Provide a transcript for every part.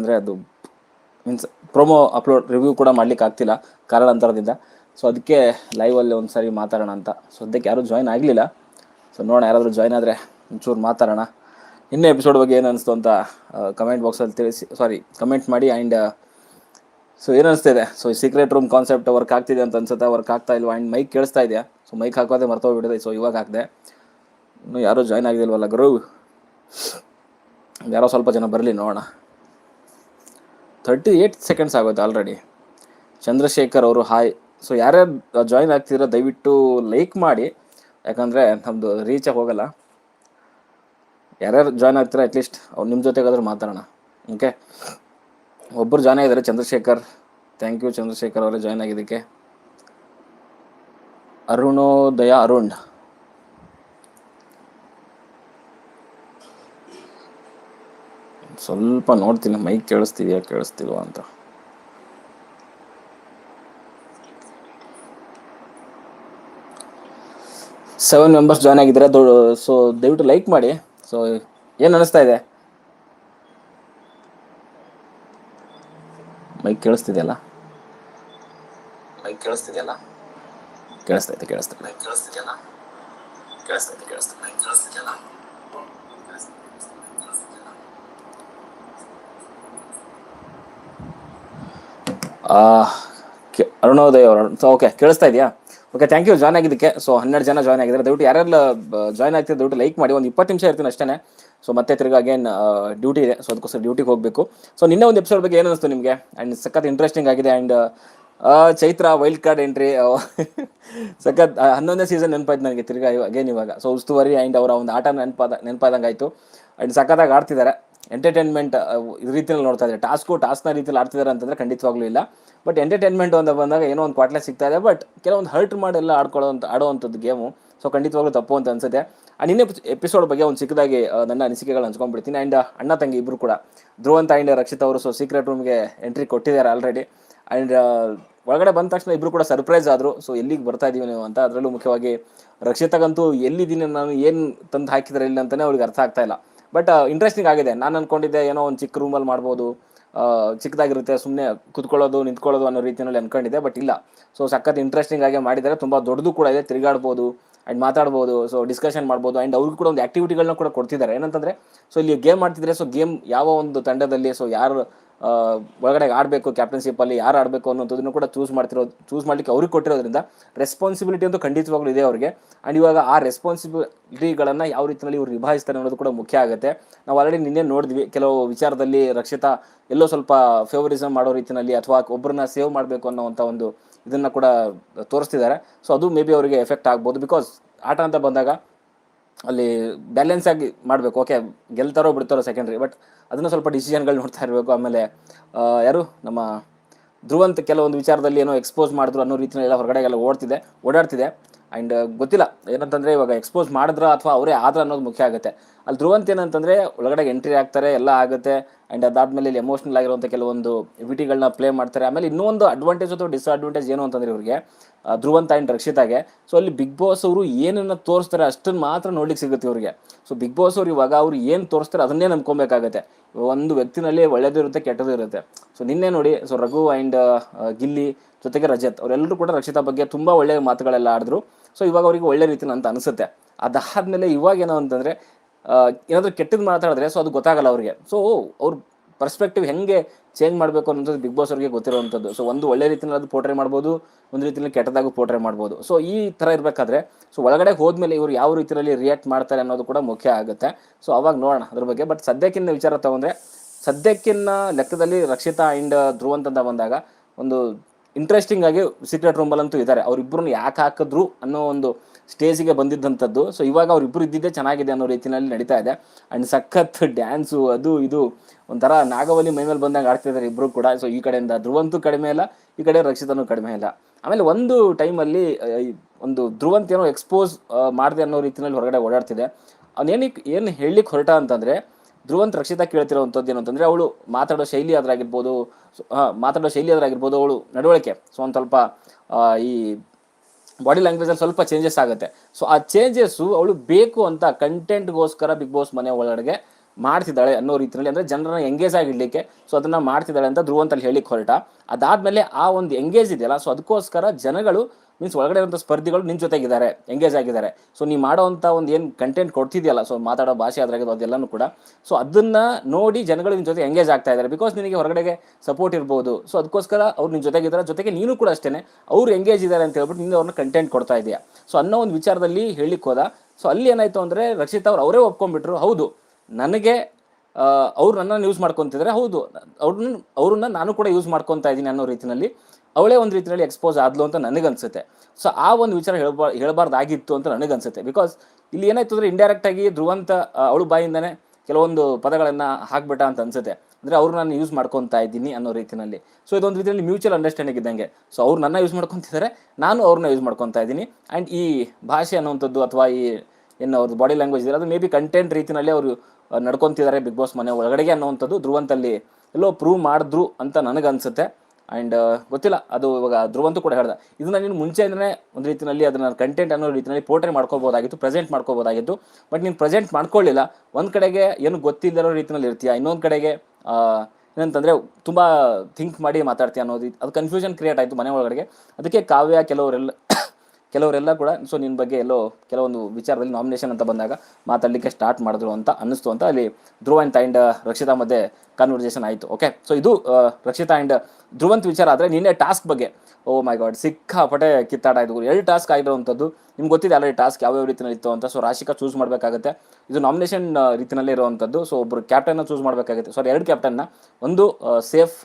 ಅಂದರೆ ಅದು means promo upload review ಕೂಡ ಮಾಡ್ಲಿಕ್ಕೆ ಆಗ್ತಿಲ್ಲ ಕಾರಣಾಂತರದಿಂದ. ಸೊ ಅದಕ್ಕೆ ಲೈವಲ್ಲಿ ಒಂದು ಸಾರಿ ಮಾತಾಡೋಣ ಅಂತ. ಸೊ ಅದಕ್ಕೆ ಯಾರೂ ಜಾಯ್ನ್ ಆಗಲಿಲ್ಲ. ಸೊ ನೋಡೋಣ, ಯಾರಾದರೂ ಜಾಯ್ನ್ ಆದರೆ ಒಂಚೂರು ಮಾತಾಡೋಣ. ಇನ್ನೇ ಎಪಿಸೋಡ್ ಬಗ್ಗೆ ಏನು ಅನಿಸ್ತು ಅಂತ ಕಮೆಂಟ್ ಬಾಕ್ಸಲ್ಲಿ ತಿಳಿಸಿ ಸಾರಿ ಕಮೆಂಟ್ ಮಾಡಿ ಆ್ಯಂಡ್ ಸೊ ಏನು ಅನಿಸ್ತಿದೆ ಸೊ ಈ ಸೀಕ್ರೆಟ್ ರೂಮ್ ಕಾನ್ಸೆಪ್ಟ್ ವರ್ಕ್ ಆಗ್ತಿದೆ ಅಂತ ಅನ್ಸುತ್ತೆ ವರ್ಕ್ ಆಗ್ತಾ ಇಲ್ವಾ? ಆ್ಯಂಡ್ ಮೈಕ್ ಕೇಳಿಸ್ತಾ ಇದೆಯಾ? ಸೊ ಮೈಕ್ ಹಾಕೋದೇ ಮರ್ತೋಗ್ಬಿಟ್ಟಿದೆ ಸೊ ಇವಾಗ ಹಾಕಿದೆ. ಇನ್ನೂ ಯಾರೂ ಜಾಯ್ನ್ ಆಗಿಲ್ವಲ್ಲ ಗುರು? ಯಾರೋ ಸ್ವಲ್ಪ ಜನ ಬರಲಿ, ನೋಡೋಣ. ತರ್ಟಿ ಏಯ್ಟ್ ಸೆಕೆಂಡ್ಸ್ ಆಗುತ್ತೆ ಆಲ್ರೆಡಿ ಚಂದ್ರಶೇಖರ್ ಅವರು ಹಾಯ್ ಸೊ ಯಾರ್ಯಾರು ಜಾಯ್ನ್ ಆಗ್ತಿರೋ ದಯವಿಟ್ಟು ಲೈಕ್ ಮಾಡಿ. ಯಾಕಂದರೆ ನಮ್ಮದು ರೀಚಾಗಿ ಹೋಗಲ್ಲ. ಯಾರ್ಯಾರು ಜಾಯ್ನ್ ಆಗ್ತೀರ ಅಟ್ಲೀಸ್ಟ್ ಅವ್ರು ನಿಮ್ಮ ಜೊತೆಗಾದ್ರೂ ಮಾತಾಡೋಣ. ಓಕೆ ಒಬ್ಬರು ಜಾಯ್ನ್ ಆಗಿದ್ದಾರೆ ಚಂದ್ರಶೇಖರ್. ಥ್ಯಾಂಕ್ ಯು ಚಂದ್ರಶೇಖರ್ ಅವರೇ ಜಾಯ್ನ್ ಆಗಿದ್ದಕ್ಕೆ. ಅರುಣೋದಯ ಅರುಣ್. ಸ್ವಲ್ಪ ನೋಡ್ತೀನಿ ಮೈಕ್ ಕೇಳಿಸ್ತಿದ್ಯಾ ಕೇಳಿಸ್ತಿಲ್ವಾ ಅಂತ. ಸೆವೆನ್ ಮೆಂಬರ್ಸ್ ಜಾಯ್ನ್ ಆಗಿದ್ದಾರೆ? ಸೊ ದಯವಿಟ್ಟು ಲೈಕ್ ಮಾಡಿ. ಸೊ ಏನು ಅನಿಸ್ತಾ ಇದೆ? ಮೈಕ್ ಕೇಳಿಸ್ತಿದೆಯಲ್ಲ? ಮೈಕ್ ಕೇಳಿಸ್ತಿದೆಯಲ್ಲ? ಕೇಳಿಸ್ತಾ ಇದೆ ಕೇಳಿಸ್ತಿದೆಯಲ್ಲ? ಕೇಳಿಸ್ತೈತೆ ಇದೆ ಕೇಳಿಸ್ತಿದೆಯಲ್ಲ ಆ, ಕೆ- ಅರುಣೋದಯ ಅವರು. ಓಕೆ ಕೇಳಿಸ್ತಾ ಇದೆಯಾ? ಓಕೆ ಥ್ಯಾಂಕ್ ಯು ಜಾಯ್ನ್ ಆಗಿದ್ದಕ್ಕೆ. ಸೊ ಹನ್ನೆರಡು ಜನ ಜಾಯ್ನ್ ಆಗಿದ್ದಾರೆ. ದಯವಿಟ್ಟು ಯಾರೆಲ್ಲ ಜಾಯ್ನ್ ಆಗ್ತಿದ್ರೆ ದಯವಿಟ್ಟು ಲೈಕ್ ಮಾಡಿ. ಒಂದು ಇಪ್ಪತ್ತು ನಿಮಿಷ ಇರ್ತೀನಿ ಅಷ್ಟೇ ಸೊ ಮತ್ತೆ ತಿರ್ಗಿ ಅಗೇನ್ ಡ್ಯೂಟಿ ಇದೆ. ಸೊ ಅದಕ್ಕೋಸ್ಕರ ಡ್ಯೂಟಿಗೆ ಹೋಗಬೇಕು. ಸೊ ನಿನ್ನೆ ಒಂದು ಎಪಿಸೋಡ್ ಬಗ್ಗೆ ಏನು ಅನಿಸ್ತು ನಿಮಗೆ? ಆ್ಯಂಡ್ ಸಖತ್ ಇಂಟ್ರೆಸ್ಟಿಂಗ್ ಆಗಿದೆ. And Chaitra wild card entry ಸಖತ್ ಹನ್ನೊಂದನೇ ಸೀಸನ್ ನೆನಪಾಯ್ತು ನನಗೆ ತಿರ್ಗಾ ಅಗೇನ್ ಇವಾಗ. ಸೊ ಉಸ್ತುವಾರಿ ಆ್ಯಂಡ್ ಅವರ ಒಂದು ಆಟ ನೆನಪಾದ ನೆನಪಾದಂಗೆ ಆಯಿತು ಆ್ಯಂಡ್ ಸಖತ್ತಾಗಿ ಆಡ್ತಿದ್ದಾರೆ. ಎಂಟರ್ಟೈನ್ಮೆಂಟ್ ಈ ರೀತಿಯಲ್ಲಿ ನೋಡ್ತಾ ಇದ್ದಾರೆ. ಟಾಸ್ಕು ಟಾಸ್ಕ್ನ ರೀತಿಯಲ್ಲಿ ಆಡ್ತಿದ್ದಾರೆ ಅಂತಂದರೆ ಖಂಡಿತವಾಗ್ಲೂ ಇಲ್ಲ. ಬಟ್ ಎಂಟರ್ಟೈನ್ಮೆಂಟ್ ಅಂತ ಬಂದಾಗ ಏನೋ ಒಂದು ಕ್ವಾಟ್ಲೆ ಸಿಗ್ತಾ ಇದೆ. ಬಟ್ ಕೆಲವೊಂದು ಹರ್ಟ್ ಎಲ್ಲ ಆಡ್ಕೊಳ್ಳೋ ಅಂತ, ಆಡೋವಂಥದ್ದು ಗೇಮು ಸೊ ಖಂಡಿತವಾಗ್ಲೂ ತಪ್ಪು ಅಂತ ಅನ್ಸುತ್ತೆ. ನಿನ್ನೆ ಎಪಿಸೋಡ್ ಬಗ್ಗೆ ಒಂದು ಸಿಕ್ಕದಾಗಿ ನನ್ನ ಅನಿಸಿಕೆಗಳು ಹಂಚ್ಕೊಂಡ್ಬಿಡ್ತೀನಿ. ಆ್ಯಂಡ್ ಅಣ್ಣ, ತಂಗಿ ಇಬ್ಬರು ಕೂಡ. ಧ್ರುವಂತ ಆ್ಯಂಡ್ ರಕ್ಷಿತ್ ಅವರು ಸೊ ಸೀಕ್ರೆಟ್ ರೂಮ್ಗೆ ಎಂಟ್ರಿ ಕೊಟ್ಟಿದ್ದಾರೆ ಆಲ್ರೆಡಿ ಆ್ಯಂಡ್ ಒಳಗಡೆ ಬಂದ ತಕ್ಷಣ ಇಬ್ಬರು ಕೂಡ ಸರ್ಪ್ರೈಸ್ ಆದರು. ಸೊ ಎಲ್ಲಿಗೆ ಬರ್ತಾ ಇದ್ದೀವಿ ನೀವು ಅಂತ. ಅದರಲ್ಲೂ ಮುಖ್ಯವಾಗಿ ರಕ್ಷಿತಗಂತೂ ಎಲ್ಲಿದ್ದೀನಿ ನಾನು, ಏನು ತಂದು ಹಾಕಿದ್ರೆ ಇಲ್ಲ ಅಂತಲೇ ಅವ್ರಿಗೆ ಅರ್ಥ ಆಗ್ತಾ ಇಲ್ಲ. ಬಟ್ ಇಂಟ್ರೆಸ್ಟಿಂಗ್ ಆಗಿದೆ. ನಾನು ಅನ್ಕೊಂಡಿದ್ದೆ ಏನೋ ಒಂದು ಚಿಕ್ಕ ರೂಮಲ್ಲಿ ಮಾಡ್ಬೋದು. ಚಿಕ್ಕದಾಗಿರುತ್ತೆ ಸುಮ್ಮನೆ ಕುತ್ಕೊಳ್ಳೋದು, ನಿಂತ್ಕೊಳ್ಳೋದು ಅನ್ನೋ ರೀತಿಯಲ್ಲಿ ಅನ್ಕೊಂಡಿದ್ದೆ ಬಟ್ ಇಲ್ಲ. ಸೊ ಸಖತ್ ಇಂಟ್ರೆಸ್ಟಿಂಗ್ ಆಗಿ ಮಾಡಿದ್ದಾರೆ. ತುಂಬ ದೊಡ್ಡದು ಕೂಡ ಇದೆ. ತಿರುಗಾಡ್ಬೋದು ಆ್ಯಂಡ್ ಮಾತಾಡ್ಬೋದು. ಸೊ ಡಿಸ್ಕಷನ್ ಮಾಡ್ಬೋದು. ಆ್ಯಂಡ್ ಅವ್ರಿಗೂ ಕೂಡ ಒಂದು ಆ್ಯಕ್ಟಿವಿಟಿಗಳನ್ನ ಕೂಡ ಕೊಡ್ತಿದ್ದಾರೆ. ಏನಂತಂದರೆ ಸೊ ಇಲ್ಲಿ ಗೇಮ್ ಮಾಡ್ತಿದ್ರೆ ಸೊ ಗೇಮ್ ಯಾವ ಒಂದು ತಂಡದಲ್ಲಿ ಸೊ ಯಾರು ಒಳಗಡೆ ಆಡಬೇಕು ಕ್ಯಾಪ್ಟನ್ಶಿಪ್ಪಲ್ಲಿ ಯಾರು ಆಡಬೇಕು ಅನ್ನೋದನ್ನು ಕೂಡ ಚೂಸ್ ಮಾಡ್ತಿರೋ ಚೂಸ್ ಮಾಡ್ಲಿಕ್ಕೆ ಅವ್ರಿಗೆ ಕೊಟ್ಟಿರೋದ್ರಿಂದ ರೆಸ್ಪಾನ್ಸಿಬಿಲಿಟಿ ಅಂತೂ ಖಂಡಿತವಾಗ್ಲೂ ಇದೆ ಅವರಿಗೆ. ಆ್ಯಂಡ್ ಇವಾಗ ಆ ರೆಸ್ಪಾನ್ಸಿಬಿಲಿಟಿಗಳನ್ನು ಯಾವ ರೀತಿಯಲ್ಲಿ ಇವ್ರು ನಿಭಾಯಿಸ್ತಾರೆ ಅನ್ನೋದು ಕೂಡ ಮುಖ್ಯ ಆಗುತ್ತೆ. ನಾವು ಆಲ್ರೆಡಿ ನಿನ್ನೆ ನೋಡಿದ್ವಿ, ಕೆಲವು ವಿಚಾರದಲ್ಲಿ ರಕ್ಷಿತಾ ಎಲ್ಲೋ ಸ್ವಲ್ಪ ಫೇವರಿಸಮ್ ಮಾಡೋ ರೀತಿಯಲ್ಲಿ ಅಥವಾ ಒಬ್ಬರನ್ನ ಸೇವ್ ಮಾಡಬೇಕು ಅನ್ನೋವಂಥ ಒಂದು ಇದನ್ನು ಕೂಡ ತೋರಿಸ್ತಿದ್ದಾರೆ. ಸೊ ಅದು ಮೇ ಬಿ ಅವರಿಗೆ ಎಫೆಕ್ಟ್ ಆಗ್ಬೋದು ಬಿಕಾಸ್ ಆಟ ಅಂತ ಬಂದಾಗ ಅಲ್ಲಿ ಬ್ಯಾಲೆನ್ಸ್ ಆಗಿ ಮಾಡಬೇಕು. ಓಕೆ ಗೆಲ್ತಾರೋ ಬಿಡ್ತಾರೋ ಸೆಕೆಂಡ್ರಿ ಬಟ್ ಅದನ್ನು ಸ್ವಲ್ಪ ಡಿಸಿಷನ್ಗಳು ನೋಡ್ತಾ ಇರಬೇಕು. ಆಮೇಲೆ ಯಾರು? ನಮ್ಮ ಧ್ರುವಂತ ಕೆಲವೊಂದು ವಿಚಾರದಲ್ಲಿ ಏನೋ ಎಕ್ಸ್ಪೋಸ್ ಮಾಡಿದ್ರು ಅನ್ನೋ ರೀತಿಯಲ್ಲಿ ಎಲ್ಲ ಹೊರಗಡೆಗೆಲ್ಲ ಓಡ್ತಿದೆ, ಓಡಾಡ್ತಿದೆ. ಆ್ಯಂಡ್ ಗೊತ್ತಿಲ್ಲ. ಏನಂತಂದರೆ ಇವಾಗ ಎಕ್ಸ್ಪೋಸ್ ಮಾಡಿದ್ರ ಅಥವಾ ಅವರೇ ಆದ್ರ ಅನ್ನೋದು ಮುಖ್ಯ ಆಗುತ್ತೆ. ಅಲ್ಲಿ ಧ್ರುವಂತ ಏನಂತಂದರೆ ಒಳಗಡೆ ಎಂಟ್ರಿ ಆಗ್ತಾರೆ, ಎಲ್ಲ ಆಗುತ್ತೆ. ಆ್ಯಂಡ್ ಅದಾದಮೇಲೆ ಇಲ್ಲಿ ಎಮೋಷ್ನಲ್ ಆಗಿರುವಂಥ ಕೆಲವೊಂದು ವಿಟಿಗಳನ್ನ ಪ್ಲೇ ಮಾಡ್ತಾರೆ. ಆಮೇಲೆ ಇನ್ನೊಂದು ಅಡ್ವಾಂಟೇಜ್ ಅಥವಾ ಡಿಸ್ಅಡ್ವಾಂಟೇಜ್ ಏನು ಅಂತಂದರೆ ಇವರಿಗೆ ಧ್ರುವಂತ ಆ್ಯಂಡ್ ರಕ್ಷಿತಾಗೆ ಸೊ ಅಲ್ಲಿ ಬಿಗ್ ಬಾಸ್ ಅವರು ಏನನ್ನು ತೋರಿಸ್ತಾರೆ ಅಷ್ಟನ್ನು ಮಾತ್ರ ನೋಡ್ಲಿಕ್ಕೆ ಸಿಗುತ್ತೆ ಇವರಿಗೆ. ಸೊ ಬಿಗ್ ಬಾಸ್ ಅವ್ರು ಇವಾಗ ಅವ್ರು ಏನು ತೋರಿಸ್ತಾರೆ ಅದನ್ನೇ ನಂಬ್ಕೊಬೇಕಾಗತ್ತೆ. ಒಂದು ವ್ಯಕ್ತಿನಲ್ಲಿ ಒಳ್ಳೇದು ಇರುತ್ತೆ ಕೆಟ್ಟದು ಇರುತ್ತೆ. ಸೊ ನಿನ್ನೆ ನೋಡಿ ಸೊ ರಘು ಆ್ಯಂಡ್ ಗಿಲ್ಲಿ ಜೊತೆಗೆ ರಜತ್ ಅವರೆಲ್ಲರೂ ಕೂಡ ರಕ್ಷಿತಾ ಬಗ್ಗೆ ತುಂಬ ಒಳ್ಳೆಯ ಮಾತುಗಳೆಲ್ಲ ಆಡಿದ್ರು. ಸೊ ಇವಾಗ ಅವರಿಗೆ ಒಳ್ಳೆ ರೀತಿ ಅಂತ ಅನಿಸುತ್ತೆ. ಅದಾದಮೇಲೆ ಇವಾಗ ಏನೋ ಅಂತಂದರೆ ಏನಾದರೂ ಕೆಟ್ಟದ್ದು ಮಾತಾಡಿದ್ರೆ ಸೊ ಅದು ಗೊತ್ತಾಗಲ್ಲ ಅವ್ರಿಗೆ. ಸೊ ಅವ್ರ ಪರ್ಸ್ಪೆಕ್ಟಿವ್ ಹೆಂಗೆ ಚೇಂಜ್ ಮಾಡಬೇಕು ಅನ್ನೋದು ಬಿಗ್ ಬಾಸ್ ಅವ್ರಿಗೆ ಗೊತ್ತಿರುವಂಥದ್ದು. ಸೊ ಒಂದು ಒಳ್ಳೆ ರೀತಿಯಲ್ಲಿ ಅದು ಪೋಟ್ರೆ ಮಾಡ್ಬೋದು, ಒಂದು ರೀತಿಯಲ್ಲಿ ಕೆಟ್ಟದಾಗೂ ಪೋಟ್ರೆ ಮಾಡ್ಬೋದು. ಸೊ ಈ ಥರ ಇರಬೇಕಾದ್ರೆ, ಸೊ ಒಳಗಡೆ ಹೋದ್ಮೇಲೆ ಇವರು ಯಾವ ರೀತಿಯಲ್ಲಿ ರಿಯಾಕ್ಟ್ ಮಾಡ್ತಾರೆ ಅನ್ನೋದು ಕೂಡ ಮುಖ್ಯ ಆಗುತ್ತೆ. ಸೊ ಅವಾಗ ನೋಡೋಣ ಅದ್ರ ಬಗ್ಗೆ. ಬಟ್ ಸದ್ಯಕ್ಕಿನ್ನ ವಿಚಾರ ತಗೊಂಡ್ರೆ, ಸದ್ಯಕ್ಕಿನ್ನ ಲೆಕ್ಕದಲ್ಲಿ ರಕ್ಷಿತಾ ಆ್ಯಂಡ್ ಧ್ರುವಂತ ಬಂದಾಗ ಒಂದು ಇಂಟ್ರೆಸ್ಟಿಂಗ್ ಆಗಿ ಸೀಕ್ರೆಟ್ ರೂಮಲ್ಲಂತೂ ಇದ್ದಾರೆ. ಅವರಿಬ್ಬರನ್ನ ಯಾಕೆ ಹಾಕಿದ್ರು ಅನ್ನೋ ಒಂದು ಸ್ಟೇಜಿಗೆ ಬಂದಿದ್ದಂಥದ್ದು. ಸೊ ಇವಾಗ ಅವರಿಬ್ಬರು ಇದ್ದಿದ್ದೇ ಚೆನ್ನಾಗಿದೆ ಅನ್ನೋ ರೀತಿಯಲ್ಲಿ ನಡೀತಾ ಇದೆ. ಆ್ಯಂಡ್ ಸಖತ್ ಡ್ಯಾನ್ಸು ಅದು, ಇದು, ಒಂಥರ ನಾಗವಲ್ಲಿ ಮೈ ಮೇಲೆ ಬಂದಂಗೆ ಆಡ್ತಿದ್ದಾರೆ ಇಬ್ಬರು ಕೂಡ. ಸೊ ಈ ಕಡೆಯಿಂದ ಧ್ರುವಂತೂ ಕಡಿಮೆ ಇಲ್ಲ, ಈ ಕಡೆ ರಕ್ಷಿತನೂ ಕಡಿಮೆ ಇಲ್ಲ. ಆಮೇಲೆ ಒಂದು ಟೈಮಲ್ಲಿ ಒಂದು ಧ್ರುವಂತ ಏನೋ ಎಕ್ಸ್ಪೋಸ್ ಮಾಡಿದೆ ಅನ್ನೋ ರೀತಿಯಲ್ಲಿ ಹೊರಗಡೆ ಓಡಾಡ್ತಿದೆ. ಅವನೇನಿಕ್ ಏನು ಹೇಳಲಿಕ್ಕೆ ಹೊರಟ ಅಂತಂದರೆ ಧ್ರುವಂತ್ ರಕ್ಷಿತಾ ಕೇಳ್ತಿರೋವಂಥದ್ದು ಏನು ಅಂತಂದರೆ ಅವಳು ಮಾತಾಡೋ ಶೈಲಿ ಆದ್ರಾಗಿರ್ಬೋದು ಹಾಂ, ಮಾತಾಡೋ ಶೈಲಿ ಆದ್ರಾಗಿರ್ಬೋದು ಅವಳು ನಡವಳಿಕೆ. ಸೊ ಒಂದು ಸ್ವಲ್ಪ ಈ ಬಾಡಿ ಲ್ಯಾಂಗ್ವೇಜಲ್ಲಿ ಸ್ವಲ್ಪ ಚೇಂಜಸ್ ಆಗುತ್ತೆ. ಸೊ ಆ ಚೇಂಜಸ್ಸು ಅವಳು ಬೇಕು ಅಂತ ಕಂಟೆಂಟ್ಗೋಸ್ಕರ ಬಿಗ್ ಬಾಸ್ ಮನೆ ಒಳಗಡೆ ಮಾಡ್ತಿದ್ದಾಳೆ ಅನ್ನೋ ರೀತಿಯಲ್ಲಿ, ಅಂದರೆ ಜನರನ್ನ ಎಂಗೇಜ್ ಆಗಿಡಲಿಕ್ಕೆ ಸೊ ಅದನ್ನು ಮಾಡ್ತಿದ್ದಾಳೆ ಅಂತ ಧ್ರುವಂತಲ್ಲಿ ಹೇಳಿಕ್ಕೆ ಹೊರಟ. ಅದಾದಮೇಲೆ ಆ ಒಂದು ಎಂಗೇಜ್ ಇದೆಯಲ್ಲ ಸೊ ಅದಕ್ಕೋಸ್ಕರ ಜನಗಳು ಮೀನ್ಸ್ ಒಳಗಡೆ ಇರುವಂಥ ಸ್ಪರ್ಧಿಗಳು ನಿನ್ನ ಜೊತೆಗಿದ್ದಾರೆ ಎಂಗೇಜ್ ಆಗಿದ್ದಾರೆ ಸೊ ನೀವು ಮಾಡೋವಂಥ ಒಂದು ಏನು ಕಂಟೆಂಟ್ ಕೊಡ್ತಿದೆಯಲ್ಲ ಸೊ ಮಾತಾಡೋ ಭಾಷೆ ಅದ್ರಾಗಿದ್ದು ಅದೆಲ್ಲನೂ ಕೂಡ. ಸೊ ಅದನ್ನ ನೋಡಿ ಜನಗಳು ನಿನ್ನ ಜೊತೆ ಎಂಗೇಜ್ ಆಗ್ತಾ ಇದ್ದಾರೆ ಬಿಕಾಸ್ ನಿನಗೆ ಹೊರಗಡೆಗೆ ಸಪೋರ್ಟ್ ಇರ್ಬೋದು. ಸೊ ಅದಕ್ಕೋಸ್ಕರ ಅವ್ರು ನಿನ್ನ ಜೊತೆಗಿದ್ದಾರೆ ಜೊತೆಗೆ ನೀನು ಕೂಡ ಅಷ್ಟೇ ಅವ್ರು ಎಂಗೇಜ್ ಇದ್ದಾರೆ ಅಂತ ಹೇಳ್ಬಿಟ್ಟು ನೀನು ಅವ್ರನ್ನ ಕಂಟೆಂಟ್ ಕೊಡ್ತಾ ಇದೆಯಾ? ಸೊ ಅನ್ನೋ ಒಂದು ವಿಚಾರದಲ್ಲಿ ಹೇಳಿಕ್ ಹೋದ. ಸೊ ಅಲ್ಲಿ ಏನಾಯ್ತು ಅಂದರೆ ರಕ್ಷಿತ್ ಅವ್ರು ಅವರೇ ಒಪ್ಕೊಂಡ್ಬಿಟ್ರು. ಹೌದು. ನನಗೆ ಅವ್ರು ನನ್ನನ್ನು ಯೂಸ್ ಮಾಡ್ಕೊತಿದ್ರೆ. ಹೌದು ಅವ್ರನ್ನ ಅವ್ರನ್ನ ನಾನು ಕೂಡ ಯೂಸ್ ಮಾಡ್ಕೊತಾ ಇದ್ದೀನಿ ಅನ್ನೋ ರೀತಿಯಲ್ಲಿ ಅವಳೇ ಒಂದು ರೀತಿಯಲ್ಲಿ ಎಕ್ಸ್ಪೋಸ್ ಆದ್ಲು ಅಂತ ನನಗನ್ಸುತ್ತೆ. ಸೊ ಆ ಒಂದು ವಿಚಾರ ಹೇಳ್ಬಾ, ಹೇಳಬಾರ್ದಾಗಿತ್ತು ಅಂತ ನನಗನ್ಸುತ್ತೆ. ಬಿಕಾಸ್ ಇಲ್ಲಿ ಏನಾಯ್ತು ಅಂದ್ರೆ ಇಂಡೈರೆಕ್ಟ್ ಆಗಿ ಧ್ರುವಂತ ಅವಳು ಬಾಯಿಂದನೇ ಕೆಲವೊಂದು ಪದಗಳನ್ನು ಹಾಕ್ಬಿಟ್ಟ ಅಂತ ಅನ್ಸುತ್ತೆ. ಅಂದರೆ ಅವ್ರು ನಾನು ಯೂಸ್ ಮಾಡ್ಕೊತಾ ಇದ್ದೀನಿ ಅನ್ನೋ ರೀತಿಯಲ್ಲಿ ಸೊ ಇದೊಂದು ರೀತಿಯಲ್ಲಿ ಮ್ಯೂಚುವಲ್ ಅಂಡರ್ಸ್ಟ್ಯಾಂಡಿಂಗ್ ಇದ್ದಂಗೆ. ಸೊ ಅವ್ರು ನನ್ನ ಯೂಸ್ ಮಾಡ್ಕೊತಿದ್ದಾರೆ ನಾನು ಅವ್ರನ್ನ ಯೂಸ್ ಮಾಡ್ಕೊತಾ ಇದ್ದೀನಿ. ಆ್ಯಂಡ್ ಈ ಭಾಷೆ ಅನ್ನುವಂಥದ್ದು ಅಥವಾ ಈ, ಏನು ಅವ್ರದ್ದು ಬಾಡಿ ಲ್ಯಾಂಗ್ವೇಜ್ ಇದೆ ಅದು ಮೇ ಬಿ ಕಂಟೆಂಟ್ ರೀತಿಯಲ್ಲಿ ಅವರು ನಡ್ಕೊತಿದ್ದಾರೆ ಬಿಗ್ ಬಾಸ್ ಮನೆ ಒಳಗಡೆಗೆ ಅನ್ನೋವಂಥದ್ದು ಧ್ರುವಂತಲ್ಲಿ ಎಲ್ಲೋ ಪ್ರೂವ್ ಮಾಡಿದ್ರು ಅಂತ ನನಗನ್ಸುತ್ತೆ. ಆ್ಯಂಡ್ ಗೊತ್ತಿಲ್ಲ, ಅದು ಇವಾಗ ಧ್ರುವಂತೂ ಕೂಡ ಹೇಳ್ದೆ. ಇದನ್ನ ನೀನು ಮುಂಚೆನೇ ಒಂದು ರೀತಿಯಲ್ಲಿ ಅದನ್ನ ಕಂಟೆಂಟ್ ಅನ್ನೋ ರೀತಿಯಲ್ಲಿ ಪೋರ್ಟ್ರೆ ಮಾಡ್ಕೋಬೋದಾಗಿತ್ತು ಪ್ರೆಸೆಂಟ್ ಮಾಡ್ಕೋಬೋದಾಗಿತ್ತು. ಬಟ್ ನೀನು ಪ್ರೆಸೆಂಟ್ ಮಾಡ್ಕೊಳ್ಳಿಲ್ಲ, ಒಂದು ಕಡೆಗೆ ಏನು ಗೊತ್ತಿಲ್ಲರೋ ರೀತಿಯಲ್ಲಿ ಇರ್ತೀಯ? ಇನ್ನೊಂದು ಕಡೆಗೆ ಏನಂತಂದರೆ ಏನಂತಂದ್ರೆ ತುಂಬ ಥಿಂಕ್ ಮಾಡಿ ಮಾತಾಡ್ತೀಯ ಅನ್ನೋದು ಅದು ಕನ್ಫ್ಯೂಷನ್ ಕ್ರಿಯೇಟ್ ಆಯಿತು ಮನೆ ಒಳಗಡೆಗೆ. ಅದಕ್ಕೆ ಕಾವ್ಯ ಕೆಲವರೆಲ್ಲ ಕೆಲವರೆಲ್ಲ ಕೂಡ ಸೊ ನಿನ್ನ ಬಗ್ಗೆ ಎಲ್ಲೋ ಕೆಲವೊಂದು ವಿಚಾರದಲ್ಲಿ ನಾಮಿನೇಷನ್ ಅಂತ ಬಂದಾಗ ಮಾತಾಡಲಿಕ್ಕೆ ಸ್ಟಾರ್ಟ್ ಮಾಡಿದ್ರು ಅಂತ ಅನ್ನಿಸ್ತು ಅಂತ ಅಲ್ಲಿ ಧ್ರುವ ಆ್ಯಂಡ್ ಆ್ಯಂಡ್ ರಕ್ಷಿತಾ ಮಧ್ಯೆ ಕನ್ವರ್ಸೇಷನ್ ಆಯಿತು ಓಕೆ ಸೊ ಇದು ರಕ್ಷಿತಾ ಆ್ಯಂಡ್ ಧ್ರುವಂತ್ ವಿಚಾರ ಆದರೆ ನಿನ್ನೆ ಟಾಸ್ಕ್ ಬಗ್ಗೆ. ಓ ಮೈ ಗಾಡ್ ಸಿಕ್ಕಾಪಟ್ಟೆ ಕಿತ್ತಾಟ ಆಯಿತು ಎರಡು ಟಾಸ್ಕ್ ಆಗಿರೋವಂಥದ್ದು ನಿಮ್ಗೆ ಗೊತ್ತಿದೆ ಆಲ್ರೆಡಿ ಟಾಸ್ಕ್ ಯಾವ್ಯಾವ ರೀತಿಯಲ್ಲಿ ಇತ್ತು ಅಂತ ಸೊ ರಾಶಿಕಾ ಚೂಸ್ ಮಾಡಬೇಕಾಗುತ್ತೆ. ಇದು ನಾಮಿನೇಷನ್ ರೀತಿಯಲ್ಲಿ ಇರುವಂಥದ್ದು ಸೊ ಒಬ್ಬರು ಕ್ಯಾಪ್ಟನ್ನ ಚೂಸ್ ಮಾಡಬೇಕಾಗುತ್ತೆ. ಸಾರಿ ಎರಡು ಕ್ಯಾಪ್ಟನ್ನ ಒಂದು ಸೇಫ್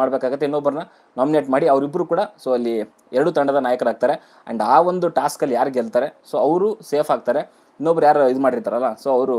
ಮಾಡಬೇಕಾಗತ್ತೆ ಇನ್ನೊಬ್ಬರನ್ನ ನಾಮಿನೇಟ್ ಮಾಡಿ ಅವರಿಬ್ಬರು ಕೂಡ ಸೊ ಅಲ್ಲಿ ಎರಡು ತಂಡದ ನಾಯಕರಾಗ್ತಾರೆ. ಆ್ಯಂಡ್ ಆ ಒಂದು ಟಾಸ್ಕಲ್ಲಿ ಯಾರು ಗೆಲ್ತಾರೆ? ಸೊ ಅವರು ಸೇಫ್ ಆಗ್ತಾರೆ. ಇನ್ನೊಬ್ರು ಯಾರು ಇದು ಮಾಡಿರ್ತಾರಲ್ಲ ಸೊ ಅವರು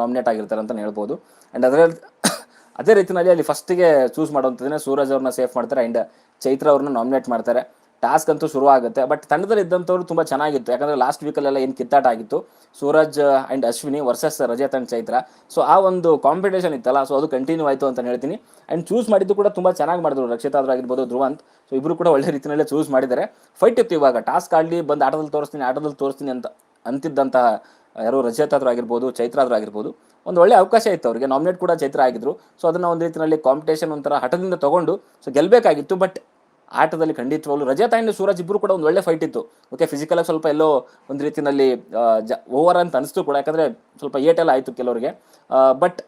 ನಾಮಿನೇಟ್ ಆಗಿರ್ತಾರೆ ಅಂತಲೇ ಹೇಳ್ಬೋದು. ಆ್ಯಂಡ್ ಅದರಲ್ಲಿ ಅದೇ ರೀತಿಯಲ್ಲಿ ಅಲ್ಲಿ ಫಸ್ಟಿಗೆ ಚೂಸ್ ಮಾಡುವಂಥದ್ದೇ ಸೂರಜ್ ಅವ್ರನ್ನ ಸೇಫ್ ಮಾಡ್ತಾರೆ. ಆ್ಯಂಡ್ ಚೈತ್ರ ಅವ್ರನ್ನ ನಾಮಿನೇಟ್ ಮಾಡ್ತಾರೆ. ಟಾಸ್ಕ್ ಅಂತೂ ಶುರು ಆಗುತ್ತೆ ಬಟ್ ತಂಡದಲ್ಲಿ ಇದ್ದಂಥವ್ರು ತುಂಬ ಚೆನ್ನಾಗಿತ್ತು. ಯಾಕಂದರೆ ಲಾಸ್ಟ್ ವೀಕಲ್ಲೆಲ್ಲ ಏನು ಕಿತ್ತಾಟ ಆಗಿತ್ತು? Suraj and Ashwini versus Rajat and Chaitra. So ಆ ಒಂದು ಕಾಂಪಿಟೇಷನ್ ಇತ್ತಲ್ಲ ಸೊ ಅದು ಕಂಟಿನ್ಯೂ ಆಯಿತು ಅಂತ ಹೇಳ್ತೀನಿ. ಆ್ಯಂಡ್ ಚೂಸ್ ಮಾಡಿದ್ದು ಕೂಡ ತುಂಬ ಚೆನ್ನಾಗಿ ಮಾಡಿದ್ರು. ರಕ್ಷಿತಾ ಆಗಿರ್ಬೋದು, ಧ್ರುವಂತ್. ಸೊ ಇಬ್ಬರು ಕೂಡ ಒಳ್ಳೆ ರೀತಿಯಲ್ಲೇ ಚೂಸ್ ಮಾಡಿದ್ದಾರೆ. ಫೈಟ್ ಇತ್ತು ಇವಾಗ. ಟಾಸ್ಕ್ ಆಡಲಿ ಬಂದು ಆಟದಲ್ಲಿ ತೋರಿಸ್ತೀನಿ ಆಟದಲ್ಲಿ ತೋರಿಸ್ತೀನಿ ಅಂತ ಅಂತಿದ್ದಂತಹ ಯಾರು ರಜತ್ ಆದರೂ ಆಗಿರ್ಬೋದು, ಚೈತ್ರ ಆದರೂ ಆಗಿರ್ಬೋದು, ಒಂದು ಒಳ್ಳೆ ಅವಕಾಶ ಇತ್ತು ಅವರಿಗೆ. ನಾಮಿನೇಟ್ ಕೂಡ ಚೈತ್ರ ಆಗಿದ್ರು. ಸೊ ಅದನ್ನ ಒಂದು ರೀತಿಯಲ್ಲಿ ಕಾಂಪಿಟೇಷನ್ ಒಂಥರ ಹಠದಿಂದ ತಗೊಂಡು ಸೊ ಗೆಲ್ಲಬೇಕಾಗಿತ್ತು ಬಟ್ ಆಟದಲ್ಲಿ ಖಂಡಿತವಾಗ್ಲು ರಜತ್ ಆ್ಯಂಡ್ ಸೂರಜ್ ಇಬ್ಬರು ಕೂಡ ಒಂದು ಒಳ್ಳೆ ಫೈಟ್ ಇತ್ತು. ಓಕೆ ಫಿಸಿಕಲ್ ಸ್ವಲ್ಪ ಎಲ್ಲೋ ಒಂದು ರೀತಿಯಲ್ಲಿ ಜ ಓವರ್ ಅಂತ ಅನಿಸ್ತು ಕೂಡ, ಯಾಕಂದರೆ ಸ್ವಲ್ಪ ಏಟೆಲ್ಲ ಆಯಿತು ಕೆಲವರಿಗೆ. ಬಟ್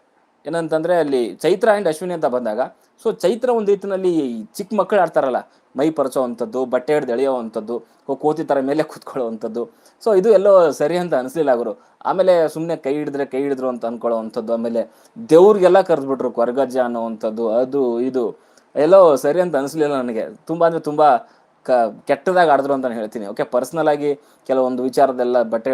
ಏನಂತಂದ್ರೆ ಅಲ್ಲಿ ಚೈತ್ರ ಆ್ಯಂಡ್ ಅಶ್ವಿನಿ ಅಂತ ಬಂದಾಗ ಸೊ ಚೈತ್ರ ಒಂದು ರೀತಿಯಲ್ಲಿ ಚಿಕ್ಕ ಮಕ್ಕಳು ಆಡ್ತಾರಲ್ಲ, ಮೈ ಪರಚೋ ಅಂಥದ್ದು, ಬಟ್ಟೆ ಹಿಡ್ದು ಎಳೆಯೋ ಅಂಥದ್ದು ಕೋತಿ ಥರ ಮೇಲೆ ಕೂತ್ಕೊಳ್ಳೋ ಅಂಥದ್ದು. ಸೊ ಇದು ಎಲ್ಲೋ ಸರಿ ಅಂತ ಅನಿಸ್ಲಿಲ್ಲ ಅವರು ಆಮೇಲೆ ಸುಮ್ಮನೆ ಕೈ ಹಿಡಿದ್ರೆ ಕೈ ಹಿಡಿದ್ರು ಅಂತ ಅನ್ಕೊಳ್ಳೋ ಅಂಥದ್ದು, ಆಮೇಲೆ ದೇವ್ರಿಗೆಲ್ಲ ಕರೆದ್ಬಿಟ್ರು, ಕೊರಗಜ್ಜ ಅನ್ನೋವಂಥದ್ದು ಅದು, ಇದು. ಎಲ್ಲೋ ಸರಿ ಅಂತ ಅನಿಸ್ಲಿಲ್ಲ ನನಗೆ. ತುಂಬ ಅಂದರೆ ತುಂಬ ಕ ಕೆಟ್ಟದಾಗಿ ಆಡಿದ್ರು ಅಂತ ಹೇಳ್ತೀನಿ. ಓಕೆ ಪರ್ಸ್ನಲ್ ಆಗಿ ಕೆಲವೊಂದು ವಿಚಾರದೆಲ್ಲ ಬಟ್ಟೆ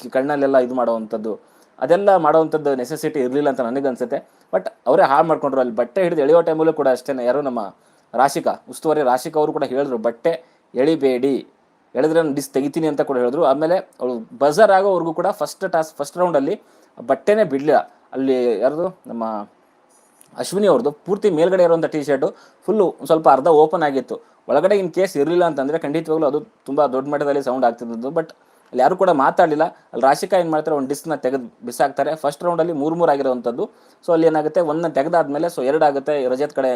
ಕಿ- ಕಣ್ಣಲ್ಲೆಲ್ಲ ಇದು ಮಾಡುವಂಥದ್ದು, ಅದೆಲ್ಲ ಮಾಡೋವಂಥದ್ದು ನೆಸೆಸಿಟಿ ಇರಲಿಲ್ಲ ಅಂತ ನನಗೆ ಅನ್ಸುತ್ತೆ. ಬಟ್ ಅವರೇ ಹಾಳು ಮಾಡ್ಕೊಂಡ್ರು. ಅಲ್ಲಿ ಬಟ್ಟೆ ಹಿಡಿದು ಎಳೆಯೋ ಟೈಮಲ್ಲೂ ಕೂಡ ಅಷ್ಟೇ ಯಾರೋ ನಮ್ಮ ರಾಶಿಕಾ, ಉಸ್ತುವಾರಿ ರಾಶಿಕಾ ಅವರು ಕೂಡ ಹೇಳಿದ್ರು, ಬಟ್ಟೆ ಎಳಿಬೇಡಿ. ಎಳೆದ್ರೆ ನಾನು ಡಿಸ್ ತೆಗಿತೀನಿ ಅಂತ ಕೂಡ ಹೇಳಿದ್ರು. ಆಮೇಲೆ ಅವಳು ಬಜಾರ್ ಆಗೋವರೆಗೂ ಕೂಡ ಫಸ್ಟ್ ಟಾಸ್ ಫಸ್ಟ್ ರೌಂಡಲ್ಲಿ ಬಟ್ಟೆನೇ ಬಿಡಲಿಲ್ಲ. ಅಲ್ಲಿ ಯಾರ್ದು? ನಮ್ಮ ಅಶ್ವಿನಿ ಅವ್ರದ್ದು ಪೂರ್ತಿ ಮೇಲ್ಗಡೆ ಇರುವಂಥ ಟಿ ಶರ್ಟು ಫುಲ್ಲು ಸ್ವಲ್ಪ ಅರ್ಧ ಓಪನ್ ಆಗಿತ್ತು. ಒಳಗಡೆ ಇನ್ ಕೇಸ್ ಇರಲಿಲ್ಲ ಅಂತಂದರೆ ಖಂಡಿತವಾಗ್ಲೂ ಅದು ತುಂಬ ದೊಡ್ಡ ಮಟ್ಟದಲ್ಲಿ ಸೌಂಡ್ ಆಗ್ತಿದ್ದದ್ದು. ಬಟ್ ಅಲ್ಲಿ ಯಾರು ಕೂಡ ಮಾತಾಡಲಿಲ್ಲ. ಅಲ್ಲಿ ರಾಶಿಕಾ ಏನು ಮಾಡ್ತಾರೆ, ಒಂದು ಡಿಸ್ನ ತೆಗೆದು ಬಿಸಾಕ್ತಾರೆ. ಫಸ್ಟ್ ರೌಂಡಲ್ಲಿ ಮೂರು ಮೂರು ಆಗಿರೋವಂಥದ್ದು ಸೊ ಅಲ್ಲಿ ಏನಾಗುತ್ತೆ ಒಂದನ್ನ ತೆಗೆದಾದ್ಮೇಲೆ ಸೊ ಎರಡಾಗುತ್ತೆ ರಜತ್ ಕಡೆ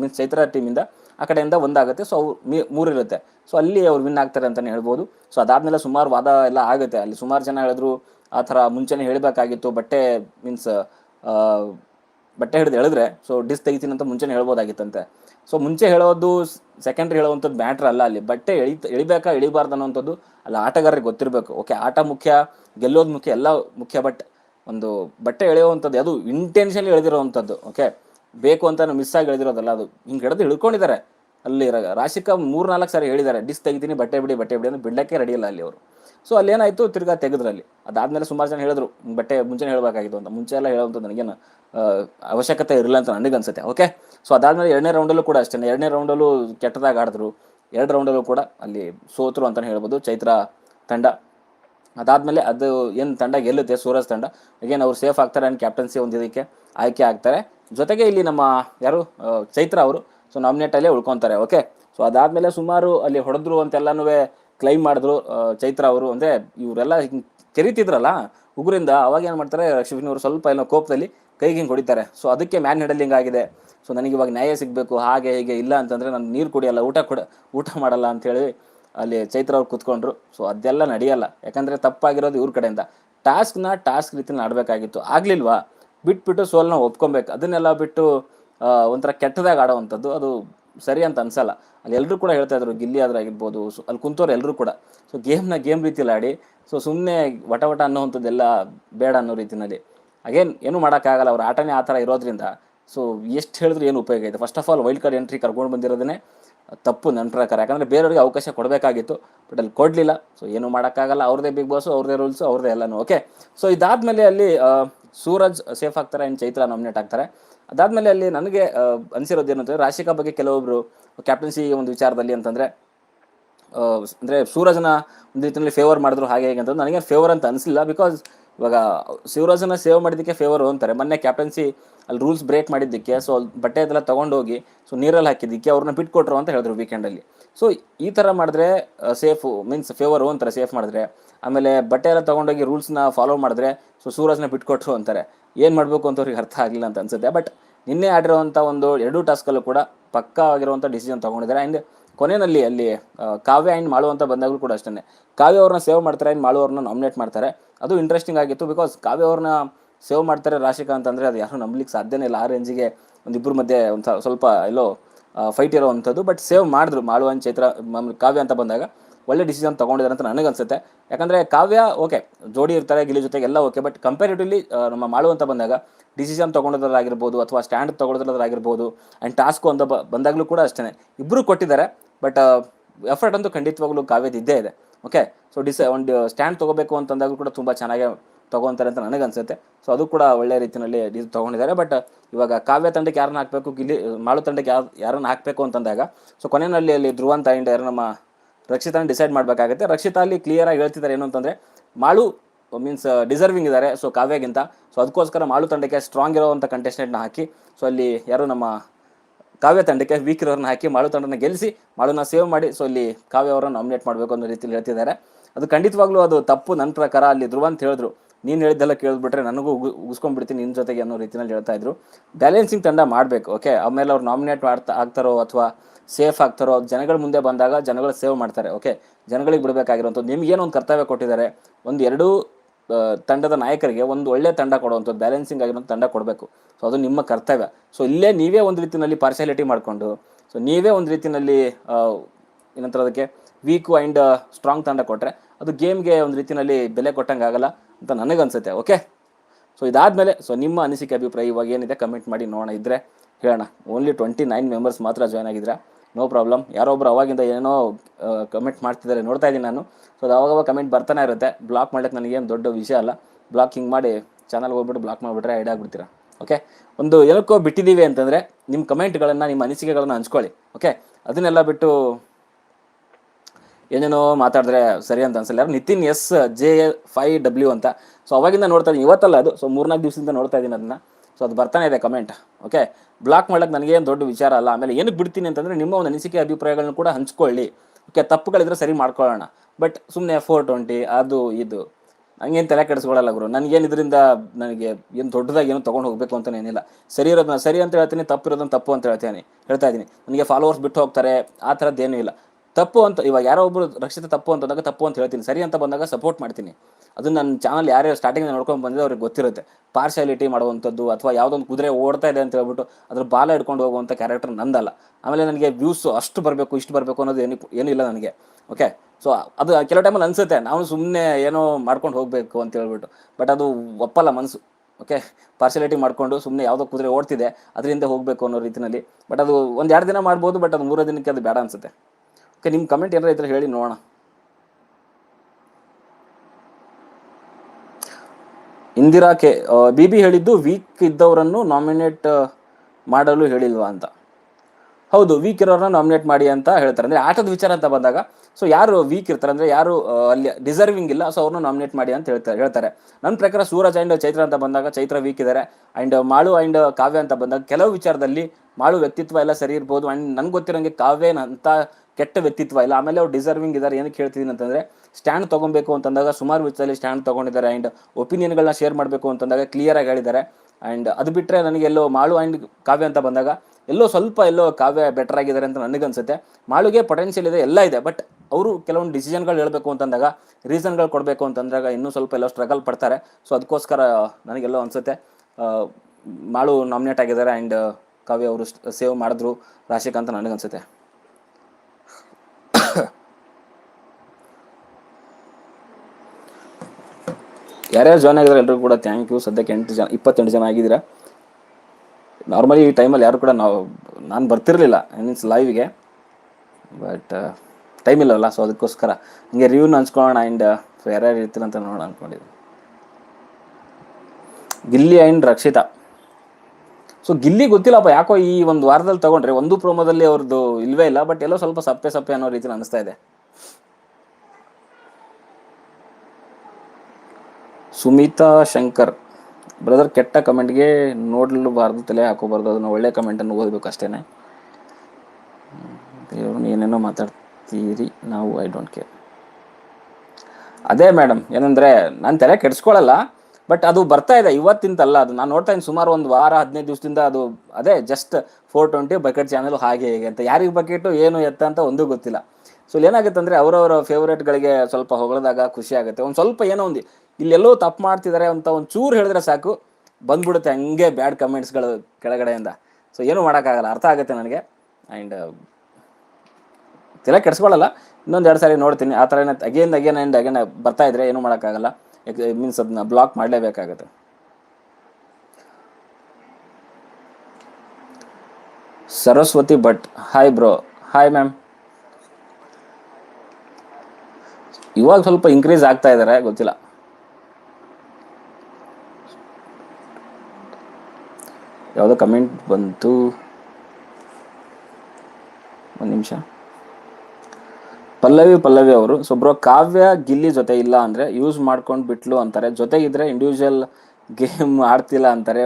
ಮೀನ್ಸ್ ಚೈತ್ರ ಟೀಮಿಂದ ಆ ಕಡೆಯಿಂದ ಒಂದಾಗುತ್ತೆ ಸೊ ಅವು ಮೀ ಮೂರಿರುತ್ತೆ ಸೊ ಅಲ್ಲಿ ಅವ್ರು ವಿನ್ ಆಗ್ತಾರೆ ಅಂತಲೇ ಹೇಳ್ಬೋದು. ಸೊ ಅದಾದಮೇಲೆ ಸುಮಾರು ವಾದ ಎಲ್ಲ ಆಗುತ್ತೆ. ಅಲ್ಲಿ ಸುಮಾರು ಜನ ಹೇಳಿದ್ರು, ಆ ಥರ ಮುಂಚೆನೇ ಹೇಳಬೇಕಾಗಿತ್ತು. ಬಟ್ಟೆ ಮೀನ್ಸ್ ಬಟ್ಟೆ ಹಿಡಿದು ಹೇಳಿದ್ರೆ ಸೊ ಡಿಸ್ ತೆಗಿತೀನಿ ಅಂತ ಮುಂಚೆನೇ ಹೇಳ್ಬೋದಾಗಿತ್ತಂತೆ. ಸೊ ಮುಂಚೆ ಹೇಳೋದು ಸೆಕೆಂಡ್ರಿ ಹೇಳುವಂಥದ್ದು ಮ್ಯಾಟ್ರ್ ಅಲ್ಲ ಅಲ್ಲಿ. ಬಟ್ಟೆ ಎಳಿ, ಎಳಿಬೇಕಾ, ಎಳಿಬಾರ್ದು ಅನ್ನೋಂಥದ್ದು ಅಲ್ಲಿ ಆಟಗಾರರಿಗೆ ಗೊತ್ತಿರಬೇಕು. ಓಕೆ ಆಟ ಮುಖ್ಯ, ಗೆಲ್ಲೋದು ಮುಖ್ಯ, ಎಲ್ಲ ಮುಖ್ಯ ಬಟ್ ಒಂದು ಬಟ್ಟೆ ಎಳೆಯುವಂಥದ್ದು ಅದು ಇಂಟೆನ್ಷನ್ಲಿ ಎಳೆದಿರೋವಂಥದ್ದು. ಓಕೆ ಬೇಕು ಅಂತ ಮಿಸ್ ಆಗಿ ಎಳೆದಿರೋದಲ್ಲ, ಅದು ಹಿಂಗೆ ಹಿಡಿದು ಹಿಡ್ಕೊಂಡಿದ್ದಾರೆ. ಅಲ್ಲಿ ರಾಶಿಕ ಮೂರು ನಾಲ್ಕು ಸಾರಿ ಹೇಳಿದ್ದಾರೆ ಡಿಸ್ ತೆಗಿತೀನಿ, ಬಟ್ಟೆ ಬಿಡಿ ಬಟ್ಟೆ ಬಿಡಿ ಅಂತ ಬಿಡಕ್ಕೆ ರೆಡಿ ಇಲ್ಲ ಅಲ್ಲಿ ಅವರು. ಸೊ ಅಲ್ಲಿ ಏನಾಯಿತು ತಿರ್ಗಾ ತೆಗೆದ್ರಲ್ಲಿ. ಅದಾದಮೇಲೆ ಸುಮಾರು ಜನ ಹೇಳಿದ್ರು ಬಟ್ಟೆ ಮುಂಚೆನೇ ಹೇಳಬೇಕಾಗಿತ್ತು ಅಂತ. ಮುಂಚೆ ಎಲ್ಲ ಹೇಳುವಂಥದ್ದು ನನಗೇನು ಅವಶ್ಯಕತೆ ಇರಲಿಲ್ಲ ಅಂತ ನನಗೆ ಅನ್ಸುತ್ತೆ ಓಕೆ ಸೊ ಅದಾದಮೇಲೆ ಎರಡನೇ ರೌಂಡಲ್ಲೂ ಕೂಡ ಅಷ್ಟೇ, ಎರಡನೇ ರೌಂಡಲ್ಲೂ ಕೆಟ್ಟದಾಗ ಆಡಿದ್ರು. ಎರಡು ರೌಂಡಲ್ಲೂ ಕೂಡ ಅಲ್ಲಿ ಸೋತರು ಅಂತಲೇ ಹೇಳ್ಬೋದು, ಚೈತ್ರ ತಂಡ. ಅದಾದಮೇಲೆ ಅದು ಏನು ತಂಡ ಗೆಲ್ಲುತ್ತೆ, ಸೂರಜ್ ತಂಡ ಅಗೇನ್ ಅವ್ರು ಸೇಫ್ ಆಗ್ತಾರೆ ಆ್ಯಂಡ್ ಕ್ಯಾಪ್ಟನ್ಸಿ ಒಂದು ಇದಕ್ಕೆ ಆಯ್ಕೆ ಆಗ್ತಾರೆ. ಜೊತೆಗೆ ಇಲ್ಲಿ ನಮ್ಮ ಯಾರು ಚೈತ್ರ ಅವರು ಸೊ ನಾಮಿನೇಟಲ್ಲೇ ಉಳ್ಕೊತಾರೆ ಓಕೆ ಸೊ ಅದಾದಮೇಲೆ ಸುಮಾರು ಅಲ್ಲಿ ಹೊಡೆದ್ರು ಅಂತೆಲ್ಲನೂ ಕ್ಲೈಮ್ ಮಾಡಿದ್ರು ಚೈತ್ರ ಅವರು. ಅಂದರೆ ಇವರೆಲ್ಲ ಹಿಂಗೆ ಕೆರೀತಿದ್ರಲ್ಲ ಉಗುರಿಂದ ಅವಾಗ ಏನು ಮಾಡ್ತಾರೆ ಅವರು ಸ್ವಲ್ಪ ಏನೋ ಕೋಪದಲ್ಲಿ ಕೈಗೆ ಹಿಂಗೆ ಹೊಡಿತಾರೆ. ಸೊ ಅದಕ್ಕೆ ಮ್ಯಾನ್ ಹೆಡಲಿಂಗ್ ಆಗಿದೆ. ಸೊ ನನಗೆ ಇವಾಗ ನ್ಯಾಯ ಸಿಗಬೇಕು, ಹಾಗೆ ಹೀಗೆ ಇಲ್ಲ ಅಂತಂದರೆ ನಾನು ನೀರು ಕುಡಿಯಲ್ಲ, ಊಟ ಕೊಡ, ಊಟ ಮಾಡಲ್ಲ ಅಂಥೇಳಿ ಅಲ್ಲಿ ಚೈತ್ರ ಅವ್ರು ಕೂತ್ಕೊಂಡ್ರು. ಸೊ ಅದೆಲ್ಲ ನಡೆಯಲ್ಲ. ಯಾಕಂದರೆ ತಪ್ಪಾಗಿರೋದು ಇವ್ರ ಕಡೆಯಿಂದ. ಟಾಸ್ಕ್ನ ಟಾಸ್ಕ್ ರೀತಿಲಿ ಆಡಬೇಕಾಗಿತ್ತು ಆಗಲಿಲ್ವಾ? ಬಿಟ್ಬಿಟ್ಟು ಸೋಲ್ನ ಒಪ್ಕೊಬೇಕು. ಅದನ್ನೆಲ್ಲ ಬಿಟ್ಟು ಒಂಥರ ಕೆಟ್ಟದಾಗ ಆಡೋವಂಥದ್ದು ಅದು ಸರಿ ಅಂತ ಅನ್ಸಲ್ಲ. ಅಲ್ಲಿ ಎಲ್ಲರೂ ಕೂಡ ಹೇಳ್ತಾ ಇದ್ರು, ಗಿಲ್ಲಿ ಆದ್ರೆ ಆಗಿರ್ಬೋದು, ಸೊ, ಅಲ್ಲಿ ಕುಂತವ್ರು ಎಲ್ಲರೂ ಕೂಡ. ಸೊ ಗೇಮ್ನ ಗೇಮ್ ರೀತಿಯಲ್ಲಿ ಆಡಿ ಸೊ ಸುಮ್ಮನೆ ವಟ ವಟ ಅನ್ನೋವಂಥದ್ದೆಲ್ಲ ಬೇಡ ಅನ್ನೋ ರೀತಿಯಲ್ಲಿ ಅಗೇನ್ ಏನು ಮಾಡೋಕ್ಕಾಗಲ್ಲ ಅವ್ರ ಆಟನೇ ಆ ಥರ ಇರೋದ್ರಿಂದ. ಸೊ ಎಷ್ಟು ಹೇಳಿದ್ರು ಏನು ಉಪಯೋಗ ಇದೆ? First of all wild card entry ಕರ್ಕೊಂಡು ಬಂದಿರೋದನ್ನೇ ತಪ್ಪು ನನ್ನ ಪ್ರಕಾರ. ಯಾಕಂದರೆ ಬೇರೆಯವ್ರಿಗೆ ಅವಕಾಶ ಕೊಡಬೇಕಾಗಿತ್ತು ಬಟ್ ಅಲ್ಲಿ ಕೊಡಲಿಲ್ಲ. ಸೊ ಏನು ಮಾಡೋಕ್ಕಾಗಲ್ಲ ಅವ್ರದೇ ಬಿಗ್ ಬಾಸು ಅವ್ರದೇ ರೂಲ್ಸು ಅವ್ರದೇ ಎಲ್ಲನೂ. ಓಕೆ ಸೊ ಇದಾದಮೇಲೆ ಅಲ್ಲಿ ಸೂರಜ್ ಸೇಫ್ ಆಗ್ತಾರೆ ಆ್ಯಂಡ್ ಚೈತ್ರ ನಾಮಿನೇಟ್ ಆಗ್ತಾರೆ. ಅದಾದಮೇಲೆ ಅಲ್ಲಿ ನನಗೆ ಅನಿಸಿರೋದು ಏನಂತಂದರೆ ರಾಶಿಕಾ ಬಗ್ಗೆ ಕೆಲವೊಬ್ರು ಕ್ಯಾಪ್ಟನ್ಸಿ ಒಂದು ವಿಚಾರದಲ್ಲಿ ಅಂತಂದ್ರೆ ಅಂದ್ರೆ ಸೂರಜನ ಒಂದು ರೀತಿಯಲ್ಲಿ ಫೇವರ್ ಮಾಡಿದ್ರು ಹಾಗೆ ಹೇಗೆ ಅಂತಂದ್ರೆ ನನಗೆ ಫೇವರ್ ಅಂತ ಅನಿಸಲಿಲ್ಲ ಬಿಕಾಸ್ ಇವಾಗ ಶಿವರಾಜನ ಸೇವ್ ಮಾಡಿದ್ದಕ್ಕೆ ಫೇವರು ಅಂತಾರೆ. ಮೊನ್ನೆ ಕ್ಯಾಪ್ಟನ್ಸಿ ಅಲ್ಲಿ ರೂಲ್ಸ್ ಬ್ರೇಕ್ ಮಾಡಿದ್ದಕ್ಕೆ ಸೊ ಬಟ್ಟೆ ಅದೆಲ್ಲ ತೊಗೊಂಡೋಗಿ ಸೊ ನೀರಲ್ಲಿ ಹಾಕಿದ್ದಕ್ಕೆ ಅವ್ರನ್ನ ಬಿಟ್ಕೊಟ್ರು ಅಂತ ಹೇಳಿದ್ರು ವೀಕೆಂಡಲ್ಲಿ ಸೊ ಈ ಥರ ಮಾಡಿದ್ರೆ ಸೇಫು ಮೀನ್ಸ್ ಫೇವರು ಅಂತಾರೆ ಸೇಫ್ ಮಾಡಿದ್ರೆ. ಆಮೇಲೆ ಬಟ್ಟೆ ಎಲ್ಲ ತೊಗೊಂಡೋಗಿ ರೂಲ್ಸ್ನ ಫಾಲೋ ಮಾಡಿದ್ರೆ ಸೊ ಸೂರಜ್ನ ಬಿಟ್ಕೊಟ್ರು ಅಂತಾರೆ. ಏನು ಮಾಡಬೇಕು ಅಂತ ಅವ್ರಿಗೆ ಅರ್ಥ ಆಗಲಿಲ್ಲ ಅಂತ ಅನ್ಸುತ್ತೆ. ಬಟ್ ನಿನ್ನೆ ಆಡಿರುವಂಥ ಒಂದು ಎರಡೂ ಟಾಸ್ಕಲ್ಲೂ ಕೂಡ ಪಕ್ಕಾ ಆಗಿರುವಂಥ ಡಿಸಿಷನ್ ತೊಗೊಂಡಿದ್ದಾರೆ. ಆ್ಯಂಡ್ ಕೊನೆಯಲ್ಲಿ ಅಲ್ಲಿ ಕಾವ್ಯ ಆ್ಯಂಡ್ ಮಾಳು ಅಂತ ಬಂದಾಗಲೂ ಕೂಡ ಅಷ್ಟೇ ಕಾವ್ಯ ಅವ್ರನ್ನ ಸೇವ್ ಮಾಡ್ತಾರೆ ಆ್ಯಂಡ್ ಮಾಳು ಅವ್ರನ್ನ ನಾಮಿನೇಟ್ ಮಾಡ್ತಾರೆ. ಅದು ಇಂಟ್ರೆಸ್ಟಿಂಗ್ ಆಗಿತ್ತು ಬಿಕಾಸ್ ಕಾವ್ಯ ಅವ್ರನ್ನ ಸೇವ್ ಮಾಡ್ತಾರೆ ರಾಶಿಕಾ ಅಂತಂದರೆ ಅದು ಯಾರು ನಂಬಲಿಕ್ಕೆ ಸಾಧ್ಯನೇ ಇಲ್ಲ. ಆ ರೇಂಜಿಗೆ ಒಂದಿಬ್ಬರ ಮಧ್ಯೆ ಒಂದು ಸ್ವಲ್ಪ, ಎಲ್ಲೋ ಫೈಟ್ ಇರೋವಂಥದ್ದು ಬಟ್ ಸೇವ್ ಮಾಡಿದ್ರು ಮಾಳು ಆ್ಯಂಡ್ ಚೈತ್ರ ಕಾವ್ಯ ಅಂತ ಬಂದಾಗ. ಒಳ್ಳೆ ಡಿಸಿಷನ್ ತೊಗೊಂಡಿದ್ದಾರೆ ಅಂತ ನನಗನ್ಸುತ್ತೆ. ಯಾಕಂದರೆ ಕಾವ್ಯ, ಓಕೆ, ಜೋಡಿ ಇರ್ತಾರೆ ಗಿಲಿ ಜೊತೆಗೆ ಎಲ್ಲ ಓಕೆ, ಬಟ್ ಕಂಪೇರಿಟಿವ್ಲಿ ನಮ್ಮ ಮಾಳು ಅಂತ ಬಂದಾಗ ಡಿಸಿಷನ್ ತೊಗೊಳೋದ್ರಾಗಿರ್ಬೋದು ಅಥವಾ ಸ್ಟ್ಯಾಂಡ್ ತೊಗೊಳೋದ್ರಾಗಿರ್ಬೋದು ಆ್ಯಂಡ್ ಟಾಸ್ಕು ಅಂತ ಬಂದಾಗಲೂ ಕೂಡ ಅಷ್ಟೇ ಇಬ್ಬರು ಕೊಟ್ಟಿದ್ದಾರೆ ಬಟ್ ಎಫರ್ಟ್ ಅಂತೂ ಖಂಡಿತವಾಗ್ಲೂ ಕಾವ್ಯದ ಇದ್ದೇ ಇದೆ. ಓಕೆ ಸೊ ಡಿಸ ಒಂದು ಸ್ಟ್ಯಾಂಡ್ ತೊಗೋಬೇಕು ಅಂತಂದಾಗಲೂ ಕೂಡ ತುಂಬ ಚೆನ್ನಾಗೇ ತೊಗೊತಾರೆ ಅಂತ ನನಗನ್ಸುತ್ತೆ. ಸೊ ಅದು ಕೂಡ ಒಳ್ಳೆ ರೀತಿಯಲ್ಲಿ ಇದು ತೊಗೊಂಡಿದ್ದಾರೆ ಬಟ್ ಇವಾಗ ಕಾವ್ಯ ತಂಡಕ್ಕೆ ಯಾರನ್ನ ಹಾಕಬೇಕು ಗಿಲ್ಲಿ ಮಾಳು ತಂಡಕ್ಕೆ ಯಾರು, ಯಾರನ್ನ ಹಾಕಬೇಕು ಅಂತಂದಾಗ ಸೊ ಕೊನೆಯಲ್ಲಿ ಅಲ್ಲಿ ಧ್ರುವಂತ ಇಂಡ್ ಯಾರು ನಮ್ಮ ರಕ್ಷಿತಾನ ಡಿಸೈಡ್ ಮಾಡಬೇಕಾಗುತ್ತೆ. ರಕ್ಷಿತಾ ಅಲ್ಲಿ ಕ್ಲಿಯರ್ ಆಗಿ ಹೇಳ್ತಿದ್ದಾರೆ ಏನು ಅಂತಂದ್ರೆ, ಮಾಳು ಮೀನ್ಸ್ ಡಿಸರ್ವಿಂಗ್ ಇದ್ದಾರೆ ಸೊ ಕಾವ್ಯಗಿಂತ. ಸೊ ಅದಕ್ಕೋಸ್ಕರ ಮಾಳು ತಂಡಕ್ಕೆ ಸ್ಟ್ರಾಂಗ್ ಇರೋವಂಥ ಕಂಟೆಸ್ಟೆಂಟ್ನ ಹಾಕಿ ಸೊ ಅಲ್ಲಿ ಯಾರು ನಮ್ಮ ಕಾವ್ಯ ತಂಡಕ್ಕೆ ವೀಕ್ ಇರೋರನ್ನ ಹಾಕಿ ಮಾಳು ತಂಡನ ಗೆಲ್ಲಿಸಿ ಮಾಳುನ ಸೇವ್ ಮಾಡಿ ಸೊ ಅಲ್ಲಿ ಕಾವ್ಯ ಅವರನ್ನು ನಾಮಿನೇಟ್ ಮಾಡಬೇಕು ಅನ್ನೋ ರೀತಿಯಲ್ಲಿ ಹೇಳ್ತಿದ್ದಾರೆ ಅದು ಖಂಡಿತವಾಗ್ಲೂ ಅದು ತಪ್ಪು, ನನ್ನ ಪ್ರಕಾರ ಅಲ್ಲಿ ಧ್ರುವ ಅಂತ ಹೇಳಿದ್ರು. ನೀನು ಹೇಳಿದ್ದೆಲ್ಲ ಕೇಳಿದ್ಬಿಟ್ರೆ ನನಗೂ ಉಗು- ಉಗಿಸ್ಕೊಂಡ್ಬಿಡ್ತೀನಿ ನಿನ್ನ ಜೊತೆಗೆ ಅನ್ನೋ ರೀತಿಯಲ್ಲಿ ಹೇಳ್ತಾ ಇದ್ರು. ಬ್ಯಾಲೆನ್ಸಿಂಗ್ ತಂಡ ಮಾಡಬೇಕು ಓಕೆ ಆಮೇಲೆ ಅವ್ರು ನಾಮಿನೇಟ್ ಮಾಡ್ತಾ, ಆಗ್ತಾರೋ ಅಥವಾ ಸೇಫ್ ಆಗ್ತಾರೋ, ಜನಗಳ ಮುಂದೆ ಬಂದಾಗ ಜನಗಳು ಸೇವ್ ಮಾಡ್ತಾರೆ ಓಕೆ ಜನಗಳಿಗೆ ಬಿಡಬೇಕಾಗಿರೋಂಥದ್ದು ನಿಮ್ಗೆ ಏನೋ ಒಂದು ಕರ್ತವ್ಯ ಕೊಟ್ಟಿದ್ದಾರೆ, ಒಂದು ಎರಡು ತಂಡದ ನಾಯಕರಿಗೆ ಒಂದು ಒಳ್ಳೆ ತಂಡ ಕೊಡುವಂಥದ್ದು ಬ್ಯಾಲೆನ್ಸಿಂಗ್ ಆಗಿರೋ ತಂಡ ಕೊಡಬೇಕು. ಸೊ ಅದು ನಿಮ್ಮ ಕರ್ತವ್ಯ. ಸೊ ಇಲ್ಲೇ ನೀವೇ ಒಂದು ರೀತಿಯಲ್ಲಿ ಪಾರ್ಶಾಲಿಟಿ ಮಾಡಿಕೊಂಡು ಸೊ ನೀವೇ ಒಂದು ರೀತಿಯಲ್ಲಿ ಏನಂತಾರೆ ಅದಕ್ಕೆ ವೀಕು ಆ್ಯಂಡ್ ಸ್ಟ್ರಾಂಗ್ ತಂಡ ಕೊಟ್ಟರೆ ಅದು ಗೇಮ್ಗೆ ಒಂದು ರೀತಿಯಲ್ಲಿ ಬೆಲೆ ಕೊಟ್ಟಂಗೆ ಆಗಲ್ಲ ಅಂತ ನನಗನ್ಸುತ್ತೆ ಓಕೆ ಸೊ ಇದಾದಮೇಲೆ ಸೊ ನಿಮ್ಮ ಅನಿಸಿಕೆ, ಅಭಿಪ್ರಾಯ ಇವಾಗ ಏನಿದೆ ಕಮೆಂಟ್ ಮಾಡಿ ನೋಡೋಣ ಇದ್ದರೆ ಹೇಳೋಣ ಓನ್ಲಿ ಟ್ವೆಂಟಿ ನೈನ್ ಮೆಂಬರ್ಸ್ ಮಾತ್ರ ಜಾಯ್ನ್ ಆಗಿದ್ರೆ ನೋ ಪ್ರಾಬ್ಲಮ್ ಯಾರೊಬ್ರು ಅವಾಗಿಂದ ಏನೋ ಕಮೆಂಟ್ ಮಾಡ್ತಿದ್ದಾರೆ ನೋಡ್ತಾ ಇದ್ದೀನಿ ನಾನು. ಸೊ ಅದು ಅವಾಗವಾಗ ಕಮೆಂಟ್ ಬರ್ತಾನೆ ಇರುತ್ತೆ. ಬ್ಲಾಕ್ ಮಾಡ್ಲಿಕ್ಕೆ ನನಗೇನು ದೊಡ್ಡ ವಿಷಯ ಅಲ್ಲ. ಬ್ಲಾಕ್ ಹಿಂಗೆ ಮಾಡಿ ಚಾನಲ್ಗೆ ಹೋಗ್ಬಿಟ್ಟು ಬ್ಲಾಕ್ ಮಾಡಿಬಿಟ್ರೆ ಐಡ್ ಆಗ್ಬಿಡ್ತೀರಾ? ಓಕೆ ಒಂದು ಎಲ್ಕೋ ಬಿಟ್ಟಿದ್ದೀವಿ ಅಂತಂದರೆ ನಿಮ್ಮ ಕಮೆಂಟ್ಗಳನ್ನು ನಿಮ್ಮ ಅನಿಸಿಕೆಗಳನ್ನು ಹಂಚ್ಕೊಳ್ಳಿ. ಓಕೆ ಅದನ್ನೆಲ್ಲ ಬಿಟ್ಟು ಏನೇನೋ ಮಾತಾಡಿದ್ರೆ ಸರಿ ಅಂತ ಅನ್ಸಲ್ಲ. ಯಾರು? ನಿತಿನ್ ಎಸ್ ಜೆ ಫೈ ಡಬ್ಲ್ಯೂ ಅಂತ. ಸೊ ಅವಾಗಿಂದ ನೋಡ್ತಾ ಇದ್ದೀನಿ. ಇವತ್ತಲ್ಲ ಅದು. ಸೊ ಮೂರ್ನಾಲ್ಕು ದಿವಸದಿಂದ ನೋಡ್ತಾ ಇದ್ದೀನಿ ಅದನ್ನ. ಸೊ ಅದು ಬರ್ತಾನೆ ಇದೆ ಕಮೆಂಟ್ ಓಕೆ ಬ್ಲಾಕ್ ಮಾಡಕ್ಕೆ ನನಗೇನು ದೊಡ್ಡ ವಿಚಾರ ಅಲ್ಲ. ಆಮೇಲೆ ಏನಕ್ಕೆ ಬಿಡ್ತೀನಿ ಅಂತಂದರೆ ನಿಮ್ಮ ಒಂದು ಅನಿಸಿಕೆ ಅಭಿಪ್ರಾಯಗಳನ್ನ ಕೂಡ ಹಂಚ್ಕೊಳ್ಳಿ. ಓಕೆ ತಪ್ಪುಗಳಿದ್ರೆ ಸರಿ ಮಾಡ್ಕೊಳ್ಳೋಣ. ಬಟ್ ಸುಮ್ಮನೆ ಫೋರ್ ಟ್ವೆಂಟಿ ಅದು, ಇದು. ನನಗೇನು ತಲೆ ಕೆಡಿಸ್ಕೊಳ್ಳಲ್ಲ ಗುರು. ನನಗೇನು ಇದರಿಂದ ನನಗೆ ಏನು ದೊಡ್ಡದಾಗಿ ಏನು ತೊಗೊಂಡು ಹೋಗಬೇಕು ಅಂತ ಏನಿಲ್ಲ. ಸರಿ ಇರೋದನ್ನ ಸರಿ ಅಂತ ಹೇಳ್ತೀನಿ ತಪ್ಪು ಇರೋದನ್ನ ತಪ್ಪು ಅಂತ ಹೇಳ್ತೀನಿ, ಹೇಳ್ತಾ ಇದ್ದೀನಿ. ನನಗೆ ಫಾಲೋವರ್ಸ್ ಬಿಟ್ಟು ಹೋಗ್ತಾರೆ, ಆ ಥರದ್ದೇನೂ ಇಲ್ಲ. ತಪ್ಪು ಅಂತ, ಇವಾಗ ಯಾರೋ ಒಬ್ರು ರಕ್ಷಿತ ತಪ್ಪು ಅಂತ ಅಂದಾಗ ತಪ್ಪು ಅಂತ ಹೇಳ್ತೀನಿ. ಸರಿ ಅಂತ ಬಂದಾಗ ಸಪೋರ್ಟ್ ಮಾಡ್ತೀನಿ. ಅದು ನನ್ನ ಚಾನಲ್ ಯಾರ್ಯಾರು ಸ್ಟಾರ್ಟಿಂಗ್ ನೋಡ್ಕೊಂಡು ಬಂದಿದೆ ಅವ್ರಿಗೆ ಗೊತ್ತಿರುತ್ತೆ. ಪಾರ್ಶಾಲಿಟಿ ಮಾಡುವಂಥದ್ದು ಅಥವಾ ಯಾವುದೊಂದು ಕುದುರೆ ಓಡ್ತಾ ಇದೆ ಅಂತ ಹೇಳ್ಬಿಟ್ಟು ಅದ್ರ ಬಾಲ ಹಿಡ್ಕೊಂಡು ಹೋಗುವಂಥ ಕ್ಯಾರೆಕ್ಟರ್ ನಂದಲ್ಲ. ಆಮೇಲೆ ನನಗೆ ವ್ಯೂಸ್ ಅಷ್ಟು ಬರಬೇಕು, ಇಷ್ಟು ಬರಬೇಕು ಅನ್ನೋದು ಏನು, ಏನೂ ಇಲ್ಲ ನನಗೆ. ಓಕೆ ಸೊ ಅದು ಕೆಲವು ಟೈಮಲ್ಲಿ ಅನಿಸುತ್ತೆ. ನಾವು ಸುಮ್ಮನೆ ಏನೋ ಮಾಡ್ಕೊಂಡು ಹೋಗಬೇಕು ಅಂತ ಹೇಳ್ಬಿಟ್ಟು. ಬಟ್ ಅದು ಒಪ್ಪಲ್ಲ ಮನಸ್ಸು. ಓಕೆ ಪಾರ್ಶಾಲಿಟಿ ಮಾಡಿಕೊಂಡು ಸುಮ್ಮನೆ ಯಾವುದೋ ಕುದುರೆ ಓಡ್ತಿದೆ, ಅದರಿಂದ ಹೋಗಬೇಕು ಅನ್ನೋ ರೀತಿಯಲ್ಲಿ. ಬಟ್ ಅದು ಒಂದು ಎರಡು ದಿನ ಮಾಡ್ಬೋದು ಬಟ್ ಅದು ಮೂರು ದಿನಕ್ಕೆ ಅದು ಬೇಡ ಅನಿಸುತ್ತೆ. ಓಕೆ ನಿಮ್ಮ ಕಮೆಂಟ್ ಏನಾರ ಇದ್ರೆ ಹೇಳಿ ನೋಡೋಣ. ಇಂದಿರಾ ಕೆ ಬಿ ಬಿ ಹೇಳಿದ್ದು ವೀಕ್ ಇದ್ದವರನ್ನು ನಾಮಿನೇಟ್ ಮಾಡಲು ಹೇಳಿಲ್ವಾ ಅಂತ. ಹೌದು ವೀಕ್ ಇರೋರನ್ನ ನಾಮಿನೇಟ್ ಮಾಡಿ ಅಂತ ಹೇಳ್ತಾರೆ. ಅಂದರೆ ಆಟದ ವಿಚಾರ ಅಂತ ಬಂದಾಗ ಸೊ ಯಾರು ವೀಕ್ ಇರ್ತಾರೆ, ಅಂದರೆ ಯಾರು ಅಲ್ಲಿ ಡಿಸರ್ವಿಂಗ್ ಇಲ್ಲ ಸೊ ಅವ್ರನ್ನ ನಾಮಿನೇಟ್ ಮಾಡಿ ಅಂತ ಹೇಳ್ತಾರೆ ಹೇಳ್ತಾರೆ. ನನ್ನ ಪ್ರಕಾರ ಸೂರಜ್ ಆ್ಯಂಡ್ ಚೈತ್ರ ಅಂತ ಬಂದಾಗ, ಚೈತ್ರ ವೀಕ್ ಇದ್ದಾರೆ ಆ್ಯಂಡ್ ಮಾಳು ಆ್ಯಂಡ್ ಕಾವ್ಯ ಅಂತ ಬಂದಾಗ, ಕೆಲವು ವಿಚಾರದಲ್ಲಿ ಮಾಳು ವ್ಯಕ್ತಿತ್ವ ಎಲ್ಲ ಸರಿ ಇರ್ಬೋದು. ಆ್ಯಂಡ್ ನನ್ಗೆ ಗೊತ್ತಿರೋಂಗೆ ಕಾವ್ಯನ ಅಂತ ಕೆಟ್ಟ ವ್ಯಕ್ತಿತ್ವ ಇಲ್ಲ. ಆಮೇಲೆ ಅವ್ರು ಡಿಸರ್ವಿಂಗ್ ಇದ್ದಾರೆ ಏನಕ್ಕೆ ಹೇಳ್ತಿದ್ದೀನಿ ಅಂತಂದರೆ ಸ್ಟ್ಯಾಂಡ್ ತೊಗೊಬೇಕು ಅಂತಂದಾಗ ಸುಮಾರು ವಿಷಯದಲ್ಲಿ ಸ್ಟ್ಯಾಂಡ್ ತೊಗೊಂಡಿದ್ದಾರೆ ಆ್ಯಂಡ್ ಒಪಿನಿಯನ್ಗಳನ್ನ ಶೇರ್ ಮಾಡಬೇಕು ಅಂತಂದಾಗ ಕ್ಲಿಯರಾಗಿ ಹೇಳಿದ್ದಾರೆ. ಆ್ಯಂಡ್ ಅದು ಬಿಟ್ಟರೆ ನನಗೆ ಎಲ್ಲೋ ಮಾಳು ಆ್ಯಂಡ್ ಕಾವ್ಯ ಅಂತ ಬಂದಾಗ, ಎಲ್ಲೋ ಸ್ವಲ್ಪ ಎಲ್ಲೋ ಕಾವ್ಯ ಬೆಟರ್ ಆಗಿದ್ದಾರೆ ಅಂತ ನನಗನ್ಸುತ್ತೆ. ಮಾಳುಗೆ ಪೊಟೆನ್ಷಿಯಲ್ ಇದೆ, ಎಲ್ಲ ಇದೆ. ಬಟ್ ಅವರು ಕೆಲವೊಂದು ಡಿಸಿಷನ್ಗಳು ಹೇಳಬೇಕು ಅಂತಂದಾಗ ರೀಸನ್ಗಳು ಕೊಡಬೇಕು ಅಂತಂದಾಗ ಇನ್ನೂ ಸ್ವಲ್ಪ ಎಲ್ಲೋ ಸ್ಟ್ರಗಲ್ ಪಡ್ತಾರೆ. ಸೊ ಅದಕ್ಕೋಸ್ಕರ ನನಗೆಲ್ಲೋ ಅನಿಸುತ್ತೆ ಮಾಳು ನಾಮಿನೇಟ್ ಆಗಿದ್ದಾರೆ ಆ್ಯಂಡ್ ಕಾವ್ಯ ಅವರು ಸೇವ್ ಮಾಡಿದ್ರು ರಾಶಿಕ್ ಅಂತ ನನಗನ್ಸುತ್ತೆ. ಯಾರ್ಯಾರು ಜಾಯ್ನ್ ಆಗಿದ್ದಾರೆ ಎಲ್ಲರೂ ಕೂಡ ಥ್ಯಾಂಕ್ ಯು ಸದ್ಯಕ್ಕೆ ಎಂಟು ಜನ, ಇಪ್ಪತ್ತೆಂಟು ಜನ ಆಗಿದ್ದೀರಾ? ನಾರ್ಮಲಿ ಈ ಟೈಮಲ್ಲಿ ಯಾರು ಕೂಡ ನಾವು, ನಾನು ಬರ್ತಿರಲಿಲ್ಲ ಮೀನ್ಸ್ ಲೈವ್ಗೆ ಬಟ್ ಟೈಮ್ ಇಲ್ಲವಲ್ಲ ಸೊ ಅದಕ್ಕೋಸ್ಕರ. ಹಿಂಗೆ ರಿವ್ಯೂನ ಹಂಚ್ಕೊಳ್ಳೋಣ ಆ್ಯಂಡ್ ಸೊ ಯಾರ್ಯಾರು ಇರ್ತೀರ ಅಂತ ನೋಡೋಣ ಅಂದ್ಕೊಂಡಿದ್ದೀನಿ ಗಿಲ್ಲಿ ಆ್ಯಂಡ್ ರಕ್ಷಿತಾ. ಸೊ ಗಿಲ್ಲಿ ಗೊತ್ತಿಲ್ಲಪ್ಪ, ಯಾಕೋ ಈ ಒಂದು ವಾರದಲ್ಲಿ ತಗೊಂಡ್ರೆ, ಒಂದು ಪ್ರೋಮೋದಲ್ಲಿ ಅವ್ರದ್ದು ಇಲ್ವೇ ಇಲ್ಲ ಬಟ್ ಎಲ್ಲೋ ಸ್ವಲ್ಪ ಸಪ್ಪೆ ಸಪ್ಪೆ ಅನ್ನೋ ರೀತಿ ಅನಿಸ್ತಾ ಇದೆ. ಸುಮಿತಾ ಶಂಕರ್. ಬ್ರದರ್ ಕೆಟ್ಟ ಕಮೆಂಟ್ಗೆ ನೋಡಲಬಾರ್ದು ತಲೆ ಹಾಕೋಬಾರ್ದು, ಅದನ್ನು ಒಳ್ಳೆ ಕಮೆಂಟನ್ನು ಓದಬೇಕು ಅಷ್ಟೇ ದೇವ್ರನ್ನ ಏನೇನೋ ಮಾತಾಡ್ತೀರಿ, ನಾವು ಐ ಡೋಂಟ್ ಕೇರ್ ಅದೇ ಮೇಡಮ್ ಏನಂದರೆ ನಾನು ತಲೆ ಕೆಡಿಸ್ಕೊಳ್ಳಲ್ಲ ಬಟ್ ಅದು ಬರ್ತಾ ಇದೆ, ಇವತ್ತಿಂತಲ್ಲ, ಅದು ನಾನು ನೋಡ್ತಾ ಇದ್ದೀನಿ ಸುಮಾರು ಒಂದು ವಾರ, ಹದಿನೈದು ದಿವಸದಿಂದ ಅದು, ಅದೇ just four twenty bucket channel ಹಾಗೆ ಹೇಗೆ ಅಂತ. ಯಾರಿಗೆ ಬಕೆಟು ಏನು ಎತ್ತ ಅಂತ ಒಂದೂ ಗೊತ್ತಿಲ್ಲ. ಸೊ ಏನಾಗುತ್ತೆ ಅಂದರೆ ಅವರವರ ಫೇವ್ರೇಟ್ಗಳಿಗೆ ಸ್ವಲ್ಪ ಹೊಗಳಿದಾಗ ಖುಷಿ ಆಗುತ್ತೆ. ಒಂದು ಸ್ವಲ್ಪ ಏನೋ ಒಂದು ಇಲ್ಲೆಲ್ಲೋ ತಪ್ಪು ಮಾಡ್ತಿದ್ದಾರೆ ಅಂತ ಒಂದು ಚೂರು ಹೇಳಿದ್ರೆ ಸಾಕು. ಬಂದ್ಬಿಡುತ್ತೆ ಹಂಗೆ ಬ್ಯಾಡ್ ಕಮೆಂಟ್ಸ್ಗಳು ಕೆಳಗಡೆಯಿಂದ. ಸೊ ಏನು ಮಾಡೋಕ್ಕಾಗಲ್ಲ. ಅರ್ಥ ಆಗುತ್ತೆ ನನಗೆ. ಆ್ಯಂಡ್ ತಲೆ ಕೆಡಿಸ್ಕೊಳ್ಳಲ್ಲ ಇನ್ನೊಂದು ಎರಡು ಸಾರಿ ನೋಡ್ತೀನಿ. ಆ ಥರನೇ ಅಗೇನ್ ಅಗೇನ್ ಆ್ಯಂಡ್ ಅಗೇನ್ ಬರ್ತಾ ಇದ್ರೆ ಏನು ಮಾಡೋಕ್ಕಾಗಲ್ಲ. ಮೀನ್ಸ್ ಅದನ್ನ block ಮಾಡಲೇಬೇಕಾಗುತ್ತೆ. Saraswati Bhat. Hi bro hi ma'am ಇವಾಗ ಸ್ವಲ್ಪ ಇನ್ಕ್ರೀಸ್ ಆಗ್ತಾ ಇದ್ದಾರೆ ಗೊತ್ತಿಲ್ಲ. ಯಾವುದೋ ಕಮೆಂಟ್ ಬಂತು. ಒಂದು ನಿಮಿಷ. ಪಲ್ಲವಿ ಪಲ್ಲವಿ ಅವರು ಸೊ ಬ್ರೋ ಕಾವ್ಯ ಗಿಲ್ಲಿ ಜೊತೆ ಇಲ್ಲ ಅಂದರೆ ಯೂಸ್ ಮಾಡ್ಕೊಂಡು ಬಿಟ್ಲು ಅಂತಾರೆ. ಜೊತೆ ಇದ್ದರೆ ಇಂಡಿವಿಜುವಲ್ ಗೇಮ್ ಆಡ್ತಿಲ್ಲ ಅಂತಾರೆ.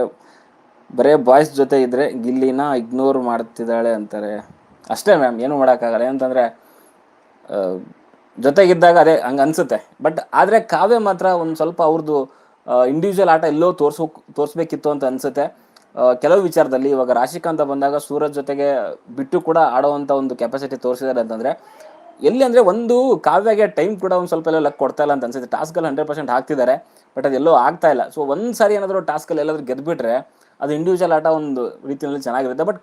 ಬರೇ ಬಾಯ್ಸ್ ಜೊತೆ ಇದ್ದರೆ ಗಿಲ್ಲಿನ ಇಗ್ನೋರ್ ಮಾಡ್ತಿದ್ದಾಳೆ ಅಂತಾರೆ. ಅಷ್ಟೇ ಮ್ಯಾಮ್ ಏನು ಮಾಡೋಕ್ಕಾಗಲ್ಲ. ಏನಂತಂದರೆ ಜೊತೆಗಿದ್ದಾಗ ಅದೇ ಹಂಗೆ ಅನಿಸುತ್ತೆ. ಬಟ್ ಆದರೆ ಕಾವ್ಯ ಮಾತ್ರ ಒಂದು ಸ್ವಲ್ಪ ಅವ್ರದ್ದು ಇಂಡಿವಿಜುವಲ್ ಆಟ ಎಲ್ಲೋ ತೋರ್ಸೋ ತೋರಿಸ್ಬೇಕಿತ್ತು ಅಂತ ಅನಿಸುತ್ತೆ. ಕೆಲವು ವಿಚಾರದಲ್ಲಿ ಇವಾಗ ರಾಶಿಕಾಂತ ಬಂದಾಗ ಸೂರಜ್ ಜೊತೆಗೆ ಬಿಟ್ಟು ಕೂಡ ಆಡೋವಂಥ ಒಂದು ಕೆಪಾಸಿಟಿ ತೋರಿಸಿದ್ದಾರೆ ಅಂತಂದರೆ, ಎಲ್ಲಿ ಅಂದರೆ ಒಂದು ಕಾವ್ಯಗೆ ಟೈಮ್ ಕೂಡ ಒಂದು ಸ್ವಲ್ಪ ಎಲ್ಲ ಲಕ್ ಕೊಡ್ತಾ ಇಲ್ಲ ಅಂತ ಅನ್ಸುತ್ತೆ. ಟಾಸ್ಕಲ್ಲಿ ಹಂಡ್ರೆಡ್ ಪರ್ಸೆಂಟ್ ಹಾಕ್ತಿದ್ದಾರೆ ಬಟ್ ಅದೆಲ್ಲೋ ಆಗ್ತಾ ಇಲ್ಲ. ಸೊ ಒಂದು ಸಾರಿ ಏನಾದರೂ ಟಾಸ್ಕಲ್ಲಿ ಎಲ್ಲಾದರೂ ಗೆದ್ದುಬಿಟ್ರೆ ಅದು ಇಂಡಿವಿಜುವಲ್ ಆಟ ಒಂದು ರೀತಿಯಲ್ಲಿ ಚೆನ್ನಾಗಿರುತ್ತೆ. ಬಟ್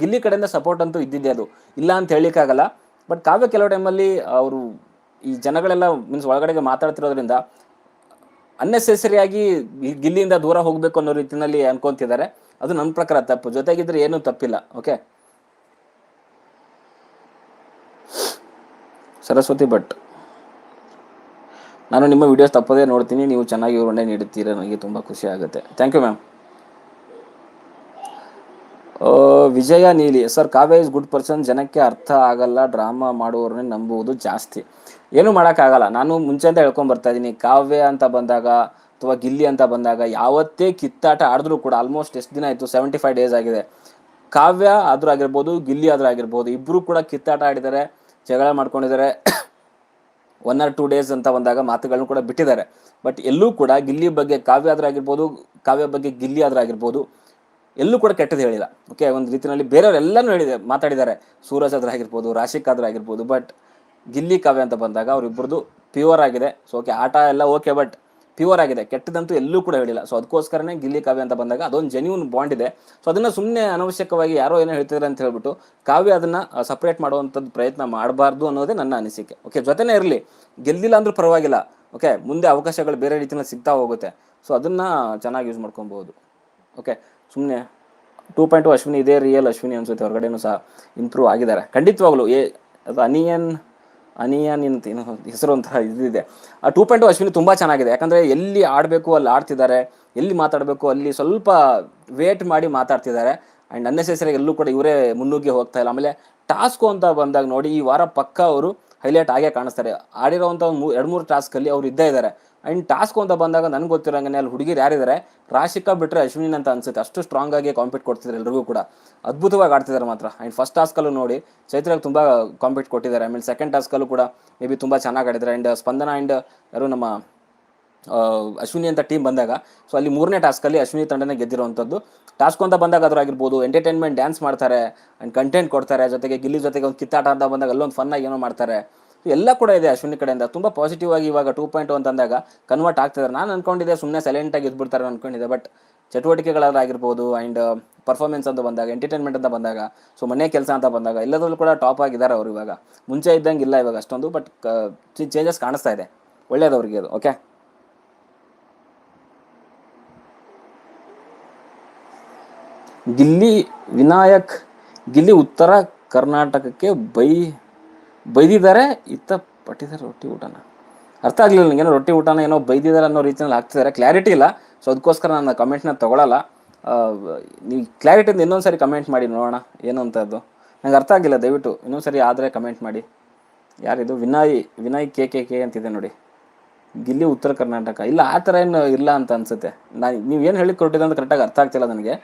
ಗಿಲ್ಲಿ ಕಡೆಯಿಂದ ಸಪೋರ್ಟ್ ಅಂತೂ ಇದ್ದಿದ್ದೆ ಅದು. ಇಲ್ಲ ಅಂತ ಹೇಳಿಕ್ಕಾಗಲ್ಲ ಬಟ್ ಕಾವ್ಯ ಕೆಲವು ಟೈಮಲ್ಲಿ ಅವರು ಈ ಜನಗಳೆಲ್ಲ ಮೀನ್ಸ್ ಒಳಗಡೆಗೆ ಮಾತಾಡ್ತಿರೋದ್ರಿಂದ ಅನ್ನೆಸೆಸರಿಯಾಗಿ ಗಿಲ್ಲಿಯಿಂದ ದೂರ ಹೋಗಬೇಕು ಅನ್ನೋ ರೀತಿಯಲ್ಲಿ ಅನ್ಕೊಂತಿದ್ದಾರೆ. ಅದು ನನ್ನ ಪ್ರಕಾರ ತಪ್ಪು. ಜೊತೆಗಿದ್ರೆ ಏನೂ ತಪ್ಪಿಲ್ಲ ಓಕೆ ಸರಸ್ವತಿ ಭಟ್, ನಾನು ನಿಮ್ಮ ವಿಡಿಯೋಸ್ ತಪ್ಪದೇ ನೋಡ್ತೀನಿ, ನೀವು ಚೆನ್ನಾಗಿ ವಿವರಣೆ ನೀಡುತ್ತೀರ, ನನಗೆ ತುಂಬ ಖುಷಿ ಆಗುತ್ತೆ. ಥ್ಯಾಂಕ್ ಯು ಮ್ಯಾಮ್ ವಿಜಯ ನೀಲಿ sir Kavya is good person ಜನಕ್ಕೆ ಅರ್ಥ ಆಗಲ್ಲ ಡ್ರಾಮಾ ಮಾಡುವವ್ರನ್ನೇ ನಂಬುವುದು ಜಾಸ್ತಿ. ಏನೂ ಮಾಡೋಕ್ಕಾಗಲ್ಲ, ನಾನು ಮುಂಚೆಯಿಂದ ಹೇಳ್ಕೊಂಡು ಬರ್ತಾ ಇದ್ದೀನಿ, ಕಾವ್ಯ ಅಂತ ಬಂದಾಗ ಅಥವಾ ಗಿಲ್ಲಿ ಅಂತ ಬಂದಾಗ ಯಾವತ್ತೇ ಕಿತ್ತಾಟ ಆಡಿದ್ರೂ ಕೂಡ ಆಲ್ಮೋಸ್ಟ್ ಎಷ್ಟು ದಿನ ಆಯಿತು? ಸೆವೆಂಟಿ ಫೈವ್ ಡೇಸ್ ಆಗಿದೆ. ಕಾವ್ಯ ಆದರೂ ಆಗಿರ್ಬೋದು, ಗಿಲ್ಲಿ ಆದರೂ ಆಗಿರ್ಬೋದು ಇಬ್ಬರು ಕೂಡ ಕಿತ್ತಾಟ ಆಡಿದ್ದಾರೆ, ಜಗಳ ಮಾಡ್ಕೊಂಡಿದ್ದಾರೆ. ಒನ್ ಆರ್ ಟೂ ಡೇಸ್ ಅಂತ ಬಂದಾಗ ಮಾತುಗಳನ್ನು ಕೂಡ ಬಿಟ್ಟಿದ್ದಾರೆ. ಬಟ್ ಎಲ್ಲೂ ಕೂಡ ಗಿಲ್ಲಿ ಬಗ್ಗೆ ಕಾವ್ಯ ಆದರೂ ಆಗಿರ್ಬೋದು, ಕಾವ್ಯ ಬಗ್ಗೆ ಗಿಲ್ಲಿ ಆದರೂ ಆಗಿರ್ಬೋದು, ಎಲ್ಲೂ ಕೂಡ ಕೆಟ್ಟದ್ದು ಹೇಳಿಲ್ಲ. ಓಕೆ ಒಂದು ರೀತಿಯಲ್ಲಿ ಬೇರೆಯವರೆಲ್ಲನೂ ಹೇಳಿದೆ, ಮಾತಾಡಿದ್ದಾರೆ. ಸೂರಜ್ ಆದ್ರೂ ಆಗಿರ್ಬೋದು, ರಾಶಿಕ್ ಆದ್ರೂ ಆಗಿರ್ಬೋದು ಬಟ್ ಗಿಲ್ಲಿ ಕಾವ್ಯ ಅಂತ ಬಂದಾಗ ಅವರಿಬ್ಬರದು ಪ್ಯೂರ್ ಆಗಿದೆ. ಸೊ ಓಕೆ ಆಟ ಎಲ್ಲ ಓಕೆ ಬಟ್ ಪ್ಯೂರ್ ಆಗಿದೆ, ಕೆಟ್ಟದಂತೂ ಎಲ್ಲೂ ಕೂಡ ಹೇಳಿಲ್ಲ. ಸೊ ಅದಕ್ಕೋಸ್ಕರನೇ ಗಿಲ್ಲಿ ಕಾವ್ಯ ಅಂತ ಬಂದಾಗ ಅದೊಂದು ಜೆನ್ಯೂನ್ ಬಾಂಡ್ ಇದೆ. ಸೊ ಅದನ್ನು ಸುಮ್ಮನೆ ಅನವಶ್ಯಕವಾಗಿ ಯಾರೋ ಏನೋ ಹೇಳ್ತಿದ್ದಾರೆ ಅಂತ ಹೇಳ್ಬಿಟ್ಟು ಕಾವ್ಯ ಅದನ್ನು ಸಪ್ರೇಟ್ ಮಾಡುವಂಥದ್ದು ಪ್ರಯತ್ನ ಮಾಡಬಾರ್ದು ಅನ್ನೋದೇ ನನ್ನ ಅನಿಸಿಕೆ. ಓಕೆ ಜೊತೆನೇ ಇರಲಿ. ಗೆದ್ದಿಲ್ಲ ಅಂದ್ರೂ ಪರವಾಗಿಲ್ಲ. ಓಕೆ ಮುಂದೆ ಅವಕಾಶಗಳು ಬೇರೆ ರೀತಿಯಲ್ಲಿ ಸಿಗ್ತಾ ಹೋಗುತ್ತೆ. ಸೊ ಅದನ್ನು ಚೆನ್ನಾಗಿ ಯೂಸ್ ಮಾಡ್ಕೊಬೋದು ಓಕೆ ಸುಮ್ಮನೆ ಟೂ ಪಾಯಿಂಟ್ ಟು ಅಶ್ವಿನಿ, ಇದೇ ರಿಯಲ್ ಅಶ್ವಿನಿ ಅನ್ಸುತ್ತೆ. ಹೊರಗಡೆನೂ ಸಹ ಇಂಪ್ರೂವ್ ಆಗಿದ್ದಾರೆ. ಖಂಡಿತವಾಗ್ಲೂ ಏ ಅನಿಯನ್ ಅನಿಯನ್ ಅಂತ ಏನೋ ಹೆಸರು ಅಂತ ಇದಿದೆ. ಆ ಟೂ ಪಾಯಿಂಟ್ ಅಶ್ವಿನಿ ತುಂಬ ಚೆನ್ನಾಗಿದೆ. ಯಾಕಂದರೆ ಎಲ್ಲಿ ಆಡಬೇಕು, ಅಲ್ಲಿ ಆಡ್ತಿದ್ದಾರೆ. ಎಲ್ಲಿ ಮಾತಾಡಬೇಕು, ಅಲ್ಲಿ ಸ್ವಲ್ಪ ವೇಟ್ ಮಾಡಿ ಮಾತಾಡ್ತಿದ್ದಾರೆ. ಆ್ಯಂಡ್ ಅನ್ನೆಸೆಸರಿ ಎಲ್ಲೂ ಕೂಡ ಇವರೇ ಮುನ್ನುಗ್ಗಿ ಹೋಗ್ತಾ ಇಲ್ಲ. ಆಮೇಲೆ ಟಾಸ್ಕು ಅಂತ ಬಂದಾಗ ನೋಡಿ, ಈ ವಾರ ಪಕ್ಕ ಅವರು ಹೈಲೈಟ್ ಆಗೇ ಕಾಣಿಸ್ತಾರೆ. ಆಡಿರೋವಂಥ ಒಂದು ಎರಡು ಮೂರು ಟಾಸ್ಕಲ್ಲಿ ಅವರು ಇದ್ದೇ ಇದ್ದಾರೆ. ಆ್ಯಂಡ್ ಟಾಸ್ಕ್ ಅಂತ ಬಂದಾಗ ನನಗೆ ಗೊತ್ತಿರೋಂಗೆ ಅಲ್ಲಿ ಹುಡುಗಿರು ಯಾರಿದ್ದಾರೆ ರಾಶಿಕಾ ಬಿಟ್ಟರೆ ಅಶ್ವಿನಿ ಅಂತ ಅನ್ಸುತ್ತೆ. ಅಷ್ಟು ಸ್ಟ್ರಾಂಗ್ ಆಗಿ ಕಾಂಪೀಟ್ ಕೊಡ್ತಿದ್ದಾರೆ ಎಲ್ರಿಗೂ ಕೂಡ. ಅದ್ಭುತವಾಗಿ ಆಡ್ತಿದ್ದಾರೆ ಮಾತ್ರ. ಆ್ಯಂಡ್ ಫಸ್ಟ್ ಟಾಸ್ಕಲ್ಲೂ ನೋಡಿ ಚೈತ್ರಾಗ ತುಂಬ ಕಾಂಪೀಟ್ ಕೊಟ್ಟಿದ್ದಾರೆ. ಆಮೇಲೆ ಸೆಕೆಂಡ್ ಟಾಸ್ಕಲ್ಲೂ ಕೂಡ ಮೇ ಬಿ ತುಂಬ ಚೆನ್ನಾಗಿ ಆಡಿದ್ದಾರೆ. ಆ್ಯಂಡ್ ಸ್ಪಂದನ ಆ್ಯಂಡ್ ಯಾರು ನಮ್ಮ ಅಶ್ವಿನಿ ಅಂತ ಟೀಮ್ ಬಂದಾಗ ಸೊ ಅಲ್ಲಿ ಮೂರನೇ ಟಾಸ್ಕಲ್ಲಿ ಅಶ್ವಿನಿ ತಂಡನೇ ಗೆದ್ದಿರುವಂಥದ್ದು ಟಾಸ್ಕ್ ಅಂತ ಬಂದಾಗ ಅದ್ರ ಆಗಿರ್ಬೋದು ಎಂಟರ್ಟೈನ್ಮೆಂಟ್ ಡ್ಯಾನ್ಸ್ ಮಾಡ್ತಾರೆ ಆ್ಯಂಡ್ ಕಂಟೆಂಟ್ ಕೊಡ್ತಾರೆ. ಜೊತೆಗೆ ಗಿಲ್ಲಿ ಜೊತೆಗೆ ಒಂದು ಕಿತ್ತಾಟ ಅಂತ ಬಂದಾಗ ಅಲ್ಲೊಂದು ಫನ್ನಾಗಿ ಏನೋ ಮಾಡ್ತಾರೆ. ಎಲ್ಲ ಕೂಡ ಇದೆ ಅಶ್ವಿನಿ ಕಡೆಯಿಂದ. ತುಂಬ ಪಾಸಿಟಿವ್ ಆಗಿ ಇವಾಗ ಟೂ ಪಾಯಿಂಟ್ ಅಂತ ಅಂದಾಗ ಕನ್ವರ್ಟ್ ಆಗ್ತಿದ್ದಾರೆ ನಾನು ಅನ್ಕೊಂಡಿದ್ದೆ ಸುಮ್ಮನೆ ಸೈಲೆಂಟಾಗಿ ಇದ್ಬಿಡ್ತಾರೆ ಅನ್ಕೊಂಡಿದ್ದೆ ಬಟ್ ಚಟುವಟಿಕೆಗಳಾಗಿರ್ಬೋದು ಆ್ಯಂಡ್ ಪರ್ಫಾರ್ಮೆನ್ಸ್ ಅಂತ ಬಂದಾಗ ಎಂಟರ್ಟೈನ್ಮೆಂಟ್ ಅಂತ ಬಂದಾಗ ಸೊ ಮನೆ ಕೆಲಸ ಅಂತ ಬಂದಾಗ ಎಲ್ಲದರಲ್ಲೂ ಕೂಡ ಟಾಪ್ ಆಗಿದ್ದಾರೆ ಅವರು ಇವಾಗ. ಮುಂಚೆ ಇದ್ದಂಗೆ ಇಲ್ಲ ಇವಾಗ ಅಷ್ಟೊಂದು ಬಟ್ ಚೇಂಜಸ್ ಕಾಣಿಸ್ತಾ ಇದೆ. ಒಳ್ಳೇದವ್ರಿಗೆ ಅದು ಓಕೆ ಗಿಲ್ಲಿ ವಿನಾಯಕ್, ಗಿಲ್ಲಿ ಉತ್ತರ ಕರ್ನಾಟಕಕ್ಕೆ ಬೈ ಬೈದಿದ್ದಾರೆ, ಇತ್ತ ಪಟ್ಟಿದ್ದಾರೆ ರೊಟ್ಟಿ ಊಟನ. ಅರ್ಥ ಆಗಲಿಲ್ಲ ನನಗೇನೋ ರೊಟ್ಟಿ ಊಟನ ಏನೋ ಬೈದಿದ್ದಾರೆ ಅನ್ನೋ ರೀತಿಯಲ್ಲಿ ಹಾಕ್ತಿದ್ದಾರೆ. ಕ್ಲಾರಿಟಿ ಇಲ್ಲ. ಸೊ ಅದಕ್ಕೋಸ್ಕರ ನಾನು ಕಮೆಂಟ್ನ ತೊಗೊಳಲ್ಲ. ನೀವು ಕ್ಲಾರಿಟಿಯಿಂದ ಇನ್ನೊಂದು ಸರಿ ಕಮೆಂಟ್ ಮಾಡಿ, ನೋಡೋಣ ಏನು ಅಂತದ್ದು ನಂಗೆ ಅರ್ಥ ಆಗಿಲ್ಲ, ದಯವಿಟ್ಟು. ಇನ್ನೊಂದು ಸರಿ ಆದರೆ ಕಮೆಂಟ್ ಮಾಡಿ. ಯಾರಿದು? Vinay Vinay K K K ಅಂತಿದೆ ನೋಡಿ. ಗಿಲ್ಲಿ ಉತ್ತರ ಕರ್ನಾಟಕ. ಇಲ್ಲ, ಆ ಥರ ಏನು ಇಲ್ಲ ಅಂತ ಅನ್ಸುತ್ತೆ. ನಾನು ನೀವು ಏನು ಹೇಳಿ ಕೊಟ್ಟಿದ್ದೆ ಅಂತ ಕರೆಕ್ಟಾಗಿ ಅರ್ಥ ಆಗ್ತಿಲ್ಲ ನನಗೆ.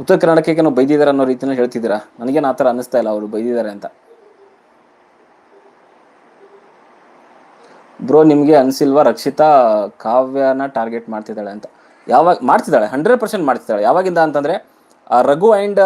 ಉತ್ತರ ಕರ್ನಾಟಕಕ್ಕೆ ಏನೋ ಬೈದಿದ್ದಾರೆ ಅನ್ನೋ ರೀತಿಯಲ್ಲಿ ಹೇಳ್ತಿದ್ದೀರಾ? ನನಗೇನು ಆ ಥರ ಅನ್ನಿಸ್ತಾ ಇಲ್ಲ ಅವರು ಬೈದಿದ್ದಾರೆ ಅಂತ. ಬ್ರೋ, ನಿಮಗೆ ಅನಿಸಿಲ್ವಾ ರಕ್ಷಿತಾ ಕಾವ್ಯನ ಟಾರ್ಗೆಟ್ ಮಾಡ್ತಿದ್ದಾಳೆ ಅಂತ? ಯಾವಾಗ ಮಾಡ್ತಿದ್ದಾಳೆ? ಹಂಡ್ರೆಡ್ ಪರ್ಸೆಂಟ್ ಮಾಡ್ತಿದ್ದಾಳೆ. ಯಾವಾಗಿಂದ ಅಂತಂದರೆ ರಘು ಆ್ಯಂಡ್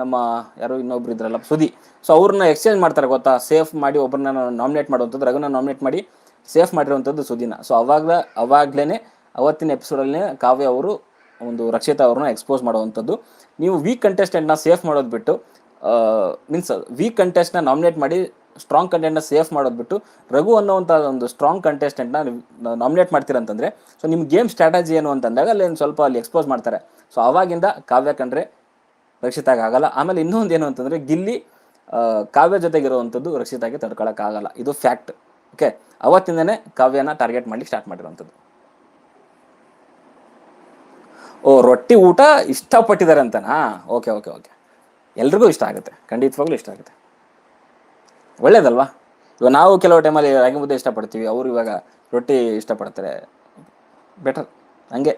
ನಮ್ಮ ಯಾರು ಇನ್ನೊಬ್ರು ಇದ್ರಲ್ಲ ಸುದಿ ಸೊ ಅವ್ರನ್ನ ಎಕ್ಸ್ಚೇಂಜ್ ಮಾಡ್ತಾರೆ ಗೊತ್ತಾ? ಸೇಫ್ ಮಾಡಿ ಒಬ್ಬರನ್ನ ನಾಮಿನೇಟ್ ಮಾಡುವಂಥದ್ದು, ರಘುನ ನಾಮಿನೇಟ್ ಮಾಡಿ ಸೇಫ್ ಮಾಡಿರುವಂಥದ್ದು ಸುದಿನ ಸೊ ಅವಾಗ ಅವಾಗಲೇ ಅವತ್ತಿನ ಎಪಿಸೋಡಲ್ಲೇ ಕಾವ್ಯ ಅವರು ಒಂದು ರಕ್ಷಿತಾ ಅವ್ರನ್ನ ಎಕ್ಸ್ಪೋಸ್ ಮಾಡುವಂಥದ್ದು. ನೀವು ವೀಕ್ ಕಂಟೆಸ್ಟೆಂಟ್ನ ಸೇಫ್ ಮಾಡೋದು ಬಿಟ್ಟು ಮೀನ್ಸ್ ವೀಕ್ ಕಂಟೆಸ್ಟ್ನ ನಾಮಿನೇಟ್ ಮಾಡಿ ಸ್ಟ್ರಾಂಗ್ ಕಂಟೆಂಟ್ನ ಸೇಫ್ ಮಾಡೋದು ಬಿಟ್ಟು, ರಘು ಅನ್ನೋವಂಥ ಒಂದು ಸ್ಟ್ರಾಂಗ್ ಕಂಟೆಸ್ಟೆಂಟ್ನ ನಾಮಿನೇಟ್ ಮಾಡ್ತೀರಂತಂದರೆ ಸೊ ನಿಮ್ಮ ಗೇಮ್ ಸ್ಟ್ರಾಟಜಿ ಏನು ಅಂತಂದಾಗ ಅಲ್ಲಿ ಸ್ವಲ್ಪ ಅಲ್ಲಿ ಎಕ್ಸ್ಪೋಸ್ ಮಾಡ್ತಾರೆ. ಸೊ ಅವಾಗಿಂದ ಕಾವ್ಯ ಕಂಡ್ರೆ ರಕ್ಷಿತಾಗಲ್ಲ ಆಮೇಲೆ ಇನ್ನೊಂದು ಏನು ಅಂತಂದರೆ ಗಿಲ್ಲಿ ಕಾವ್ಯ ಜೊತೆಗಿರುವಂಥದ್ದು ರಕ್ಷಿತಾಗಿ ತಡ್ಕೊಳಕ್ಕಾಗಲ್ಲ ಇದು ಫ್ಯಾಕ್ಟ್ ಓಕೆ ಅವತ್ತಿಂದನೇ ಕಾವ್ಯನ ಟಾರ್ಗೆಟ್ ಮಾಡ್ಲಿಕ್ಕೆ ಸ್ಟಾರ್ಟ್ ಮಾಡಿರುವಂಥದ್ದು ಓ, ರೊಟ್ಟಿ ಊಟ ಇಷ್ಟಪಟ್ಟಿದ್ದಾರೆ ಅಂತನಾ? Okay okay okay. ಎಲ್ರಿಗೂ ಇಷ್ಟ ಆಗುತ್ತೆ. ಖಂಡಿತವಾಗ್ಲೂ ಇಷ್ಟ ಆಗುತ್ತೆ. ಒಳ್ಳೇದಲ್ವಾ? ಇವಾಗ ನಾವು ಕೆಲವು ಟೈಮಲ್ಲಿ ರಾಗಿ ಮುದ್ದೆ ಇಷ್ಟಪಡ್ತೀವಿ, ಅವರು ಇವಾಗ ರೊಟ್ಟಿ ಇಷ್ಟಪಡ್ತಾರೆ. ಬೆಟರ್ ಹಂಗೆ.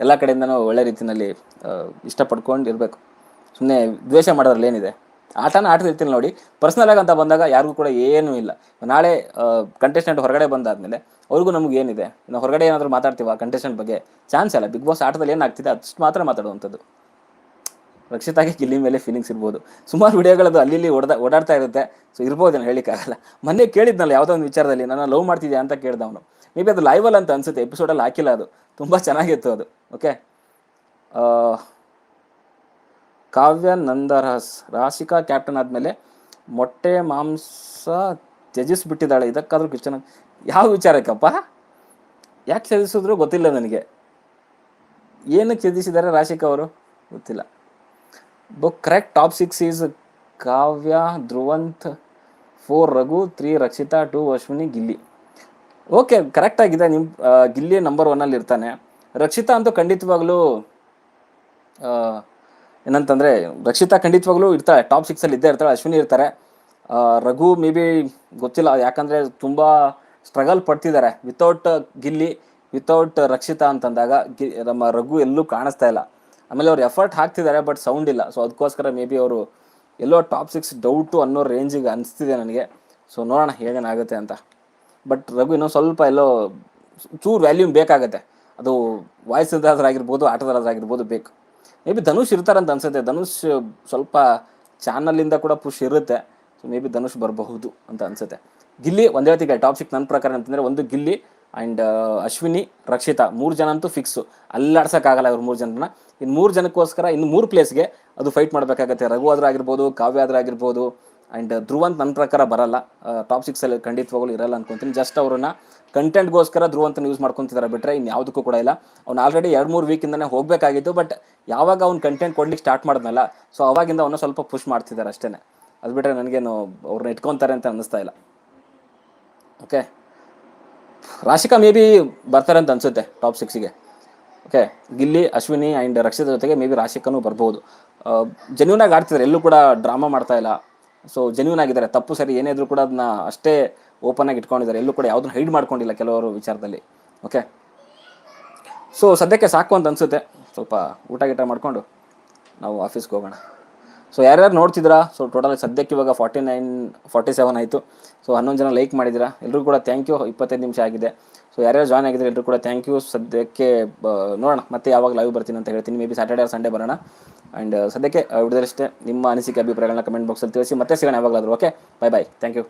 ಎಲ್ಲ ಕಡೆಯಿಂದನೂ ಒಳ್ಳೆ ರೀತಿಯಲ್ಲಿ ಇಷ್ಟಪಡ್ಕೊಂಡು ಇರಬೇಕು ಸುಮ್ಮನೆ ದ್ವೇಷ ಮಾಡೋದ್ರಲ್ಲಿ ಏನಿದೆ? ಆಟನ ಆಟದಿರ್ತೀನಿ ನೋಡಿ. ಪರ್ಸ್ನಲ್ ಆಗಿ ಅಂತ ಬಂದಾಗ ಯಾರಿಗೂ ಕೂಡ ಏನೂ ಇಲ್ಲ. ನಾಳೆ ಕಂಟೆಸ್ಟೆಂಟ್ ಹೊರಗಡೆ ಬಂದಾದ್ಮೇಲೆ ಅವ್ರಿಗೂ ನಮ್ಗೆ ಏನಿದೆ? ನಾವು ಹೊರಗಡೆ ಏನಾದರೂ ಮಾತಾಡ್ತೀವ ಕಂಟೆಸ್ಟೆಂಟ್ ಬಗ್ಗೆ? ಚಾನ್ಸ್ ಅಲ್ಲ. ಬಿಗ್ ಬಾಸ್ ಆಟದಲ್ಲಿ ಏನಾಗ್ತಿದೆ ಅಷ್ಟು ಮಾತ್ರ ಮಾತಾಡುವಂಥದ್ದು. ರಕ್ಷಿತಾಗೆ ಗಿಲ್ಲಿ ಮೇಲೆ ಫೀಲಿಂಗ್ಸ್ ಇರ್ಬೋದು. ಸುಮಾರು ವಿಡಿಯೋಗಳದ್ದು ಅಲ್ಲಿ ಇಲ್ಲಿ ಓಡಾ ಓಡಾಡ್ತಾ ಇರುತ್ತೆ. ಸೊ ಇರ್ಬೋದು ಹೇಳಿಕ್ಕಾಗಲ್ಲ ಮೊನ್ನೆ ಕೇಳಿದ್ನಲ್ಲ ಯಾವುದೋ ಒಂದು ವಿಚಾರದಲ್ಲಿ, ನಾನು ಲವ್ ಮಾಡ್ತಿದ್ಯಾ? ಅಂತ ಕೇಳ್ದ ಅವನು. ಮೇ ಬಿ ಅದು ಲೈವಲ್ ಅಂತ ಅನ್ಸುತ್ತೆ. ಎಪಿಸೋಡಲ್ಲಿ ಹಾಕಿಲ್ಲ ಅದು. ತುಂಬ ಚೆನ್ನಾಗಿತ್ತು ಅದು. ಓಕೆ ಕಾವ್ಯ ನಂದರಸ್ ರಾಶಿಕಾ ಕ್ಯಾಪ್ಟನ್ ಆದಮೇಲೆ ಮೊಟ್ಟೆ, ಮಾಂಸ ತ್ಯಜಿಸ್ಬಿಟ್ಟಿದ್ದಾಳೆ, ಇದಕ್ಕಾದ್ರೂ ಕ್ರಿಶ್ಚನ್ ಯಾವ ವಿಚಾರಕ್ಕಪ್ಪ? ಯಾಕೆ ತ್ಯಜಿಸಿದ್ರು ಗೊತ್ತಿಲ್ಲ ನನಗೆ. ಏನು ತ್ಯಜಿಸಿದ್ದಾರೆ ರಾಶಿಕಾ ಅವರು? ಗೊತ್ತಿಲ್ಲ. Book correct top six is Kavya, Dhruvanth, four Raghu, three Rakshitha, two Ashwini, Gilli. Okay correct ಆಗಿದೆ. ನಿಮ್ಮ ಗಿಲ್ಲಿ ನಂಬರ್ ಒನ್ನಲ್ಲಿ ಇರ್ತಾನೆ. ರಕ್ಷಿತಾ ಅಂತೂ ಖಂಡಿತವಾಗ್ಲೂ ಏನಂತಂದರೆ ರಕ್ಷಿತಾ ಖಂಡಿತವಾಗ್ಲೂ ಇರ್ತಾಳೆ. ಟಾಪ್ ಸಿಕ್ಸಲ್ಲಿ ಇದ್ದೇ ಇರ್ತಾಳೆ, ಅಶ್ವಿನಿ ಇರ್ತಾರೆ. ರಘು ಮೇ ಬಿ ಗೊತ್ತಿಲ್ಲ, ಯಾಕಂದರೆ ತುಂಬ ಸ್ಟ್ರಗಲ್ ಪಡ್ತಿದ್ದಾರೆ ವಿತೌಟ್ ಗಿಲ್ಲಿ ವಿತೌಟ್ ರಕ್ಷಿತಾ ಅಂತಂದಾಗ ಗಿ, ನಮ್ಮ ರಘು ಎಲ್ಲೂ ಕಾಣಿಸ್ತಾ ಇಲ್ಲ. ಆಮೇಲೆ ಅವ್ರು ಎಫರ್ಟ್ ಹಾಕ್ತಿದ್ದಾರೆ ಬಟ್ ಸೌಂಡ್ ಇಲ್ಲ. ಸೊ ಅದಕ್ಕೋಸ್ಕರ ಮೇ ಬಿ ಅವರು ಎಲ್ಲೋ ಟಾಪ್ ಸಿಕ್ಸ್ ಡೌಟು ಅನ್ನೋ ರೇಂಜಿಗೆ ಅನಿಸ್ತಿದೆ ನನಗೆ. ಸೊ ನೋಡೋಣ ಏನೇನಾಗುತ್ತೆ ಅಂತ. ಬಟ್ ರಘು ಇನ್ನೊಂದು ಸ್ವಲ್ಪ ಎಲ್ಲೋ ಚೂರು ವ್ಯಾಲ್ಯೂಮ್ ಬೇಕಾಗುತ್ತೆ. ಅದು ವಾಯ್ಸ್ ಆಗಿರ್ಬೋದು ಆಟದಾದ್ರಾಗಿರ್ಬೋದು ಬೇಕು. ಮೇ ಬಿ ಧನುಷ್ ಇರ್ತಾರಂತ ಅನ್ಸುತ್ತೆ. ಧನುಷ್ ಸ್ವಲ್ಪ ಚಾನಲಿಂದ ಕೂಡ ಪುಷ್ ಇರುತ್ತೆ. ಸೊ ಮೇ ಬಿ ಧನುಷ್ ಬರಬಹುದು ಅಂತ ಅನ್ಸುತ್ತೆ. ಗಿಲ್ಲಿ ಒಂದೇ ಹೊತ್ತಿಗೆ ಟಾಪ್ ಸಿಕ್ ನನ್ನ ಪ್ರಕಾರ ಅಂತಂದರೆ ಒಂದು ಗಿಲ್ಲಿ ಆ್ಯಂಡ್ ಅಶ್ವಿನಿ, ರಕ್ಷಿತಾ ಮೂರು ಜನ ಅಂತೂ ಫಿಕ್ಸು ಅಲ್ಲಾಡ್ಸೋಕ್ಕಾಗಲ್ಲ ಇವ್ರು ಮೂರು ಜನರನ್ನ. ಇನ್ನು ಮೂರು ಜನಕ್ಕೋಸ್ಕರ ಇನ್ನು ಮೂರು ಪ್ಲೇಸ್ಗೆ ಅದು ಫೈಟ್ ಮಾಡಬೇಕಾಗತ್ತೆ. ರಘು ಆದ್ರೂ ಆಗಿರ್ಬೋದು, ಕಾವ್ಯ ಆದ್ರೂ ಆಗಿರ್ಬೋದು ಆ್ಯಂಡ್ ಧ್ರುವಂತ್ ನನ್ನ ಪ್ರಕಾರ ಬರಲ್ಲ. ಟಾಪ್ ಸಿಕ್ಸಲ್ಲಿ ಖಂಡಿತವಾಗ್ಲೂ ಇರಲ್ಲ ಅನ್ಕೊಂತೀನಿ. ಜಸ್ಟ್ ಅವ್ರನ್ನ ಕಂಟೆಂಟ್ಗೋಸ್ಕರ ಧ್ರುವಂತನ ಯೂಸ್ ಮಾಡ್ಕೊತಿದ್ದಾರೆ ಬಿಟ್ಟರೆ ಇನ್ನು ಯಾವುದಕ್ಕೂ ಕೂಡ ಇಲ್ಲ. ಅವ್ನು ಆಲ್ರೆಡಿ ಎರಡು ಮೂರು ವೀಕಿಂದನೇ ಹೋಗಬೇಕಾಗಿತ್ತು ಬಟ್ ಯಾವಾಗ ಅವ್ನು ಕಂಟೆಂಟ್ ಕೊಡ್ಲಿಕ್ಕೆ ಸ್ಟಾರ್ಟ್ ಮಾಡಿದ್ನಲ್ಲ ಸೊ ಅವಾಗಿಂದ ಅವನ್ನ ಸ್ವಲ್ಪ ಪುಷ್ ಮಾಡ್ತಿದ್ದಾರೆ ಅಷ್ಟೇ ಅದು ಬಿಟ್ಟರೆ ನನಗೇನು ಅವ್ರನ್ನ ಇಟ್ಕೊತಾರೆ ಅಂತ ಅನ್ನಿಸ್ತಾ ಇಲ್ಲ. ಓಕೆ ರಾಶಿಕಾ ಮೇ ಬಿ ಬರ್ತಾರೆ ಅಂತ ಅನ್ಸುತ್ತೆ ಟಾಪ್ ಸಿಕ್ಸಿಗೆ ಓಕೆ ಗಿಲ್ಲಿ, ಅಶ್ವಿನಿ ಆ್ಯಂಡ್ ರಕ್ಷಿತ ಜೊತೆಗೆ ಮೇ ಬಿ ರಾಶಿಕನೂ ಬರ್ಬೋದು. ಜೆನ್ಯೂನಾಗಿ ಆಡ್ತಿದ್ದಾರೆ ಎಲ್ಲೂ ಕೂಡ ಡ್ರಾಮಾ ಮಾಡ್ತಾ ಇಲ್ಲ. ಸೊ ಜೆನ್ಯೂನ್ ಆಗಿದ್ದಾರೆ. ತಪ್ಪು ಸರಿ, ಏನೇ ಇದ್ರೂ ಕೂಡ ಅದನ್ನ ಅಷ್ಟೇ ಓಪನ್ ಆಗಿ ಇಟ್ಕೊಂಡಿದ್ದಾರೆ. ಎಲ್ಲೂ ಕೂಡ ಯಾವುದನ್ನು ಹೈಡ್ ಮಾಡ್ಕೊಂಡಿಲ್ಲ ಕೆಲವರು ವಿಚಾರದಲ್ಲಿ. ಓಕೆ ಸೊ ಸದ್ಯಕ್ಕೆ ಸಾಕು ಅಂತ ಅನಿಸುತ್ತೆ. ಸ್ವಲ್ಪ ಊಟ ಗೀಟ ಮಾಡ್ಕೊಂಡು ನಾವು ಆಫೀಸ್ಗೆ ಹೋಗೋಣ. ಸೊ ಯಾರ್ಯಾರು ನೋಡ್ತಿದ್ದೀರಾ? ಸೊ ಟೋಟಲ್ ಸದ್ಯಕ್ಕೆ ಇವಾಗ ಫಾರ್ಟಿ ನೈನ್ ಫಾರ್ಟಿ ಸೆವೆನ್ ಆಯಿತು. ಸೊ ಹನ್ನೊಂದು ಜನ ಲೈಕ್ ಮಾಡಿದ್ದೀರಾ? ಎಲ್ಲರೂ ಕೂಡ ಥ್ಯಾಂಕ್ ಯು ಇಪ್ಪತ್ತೈದು ನಿಮಿಷ ಆಗಿದೆ. ಸೊ ಯಾರ್ಯಾರು ಜಾಯ್ನ್ ಆಗಿದ್ದಾರೆ ಎಲ್ಲರೂ ಕೂಡ ಥ್ಯಾಂಕ್ ಯು ಸದ್ಯಕ್ಕೆ ನೋಡೋಣ. ಮತ್ತೆ ಯಾವಾಗ ಲೈವ್ ಬರ್ತೀನಿ ಅಂತ ಹೇಳ್ತೀನಿ. ಮೇ ಬಿ ಸ್ಯಾಟರ್ಡೇ ಸಂಡೇ ಬರೋಣ. ಆ್ಯಂಡ್ ಸದ್ಯಕ್ಕೆ ಉಳಿದಷ್ಟೇ ನಿಮ್ಮ ಅನಿಸಿಕೆ, ಅಭಿಪ್ರಾಯಗಳನ್ನ ಕಮೆಂಟ್ ಬಾಕ್ಸಲ್ಲಿ ತಿಳಿಸಿ. ಮತ್ತೆ ಸಿಗೋಣ ಯಾವಾಗಲಾದರೂ okay bye bye thank you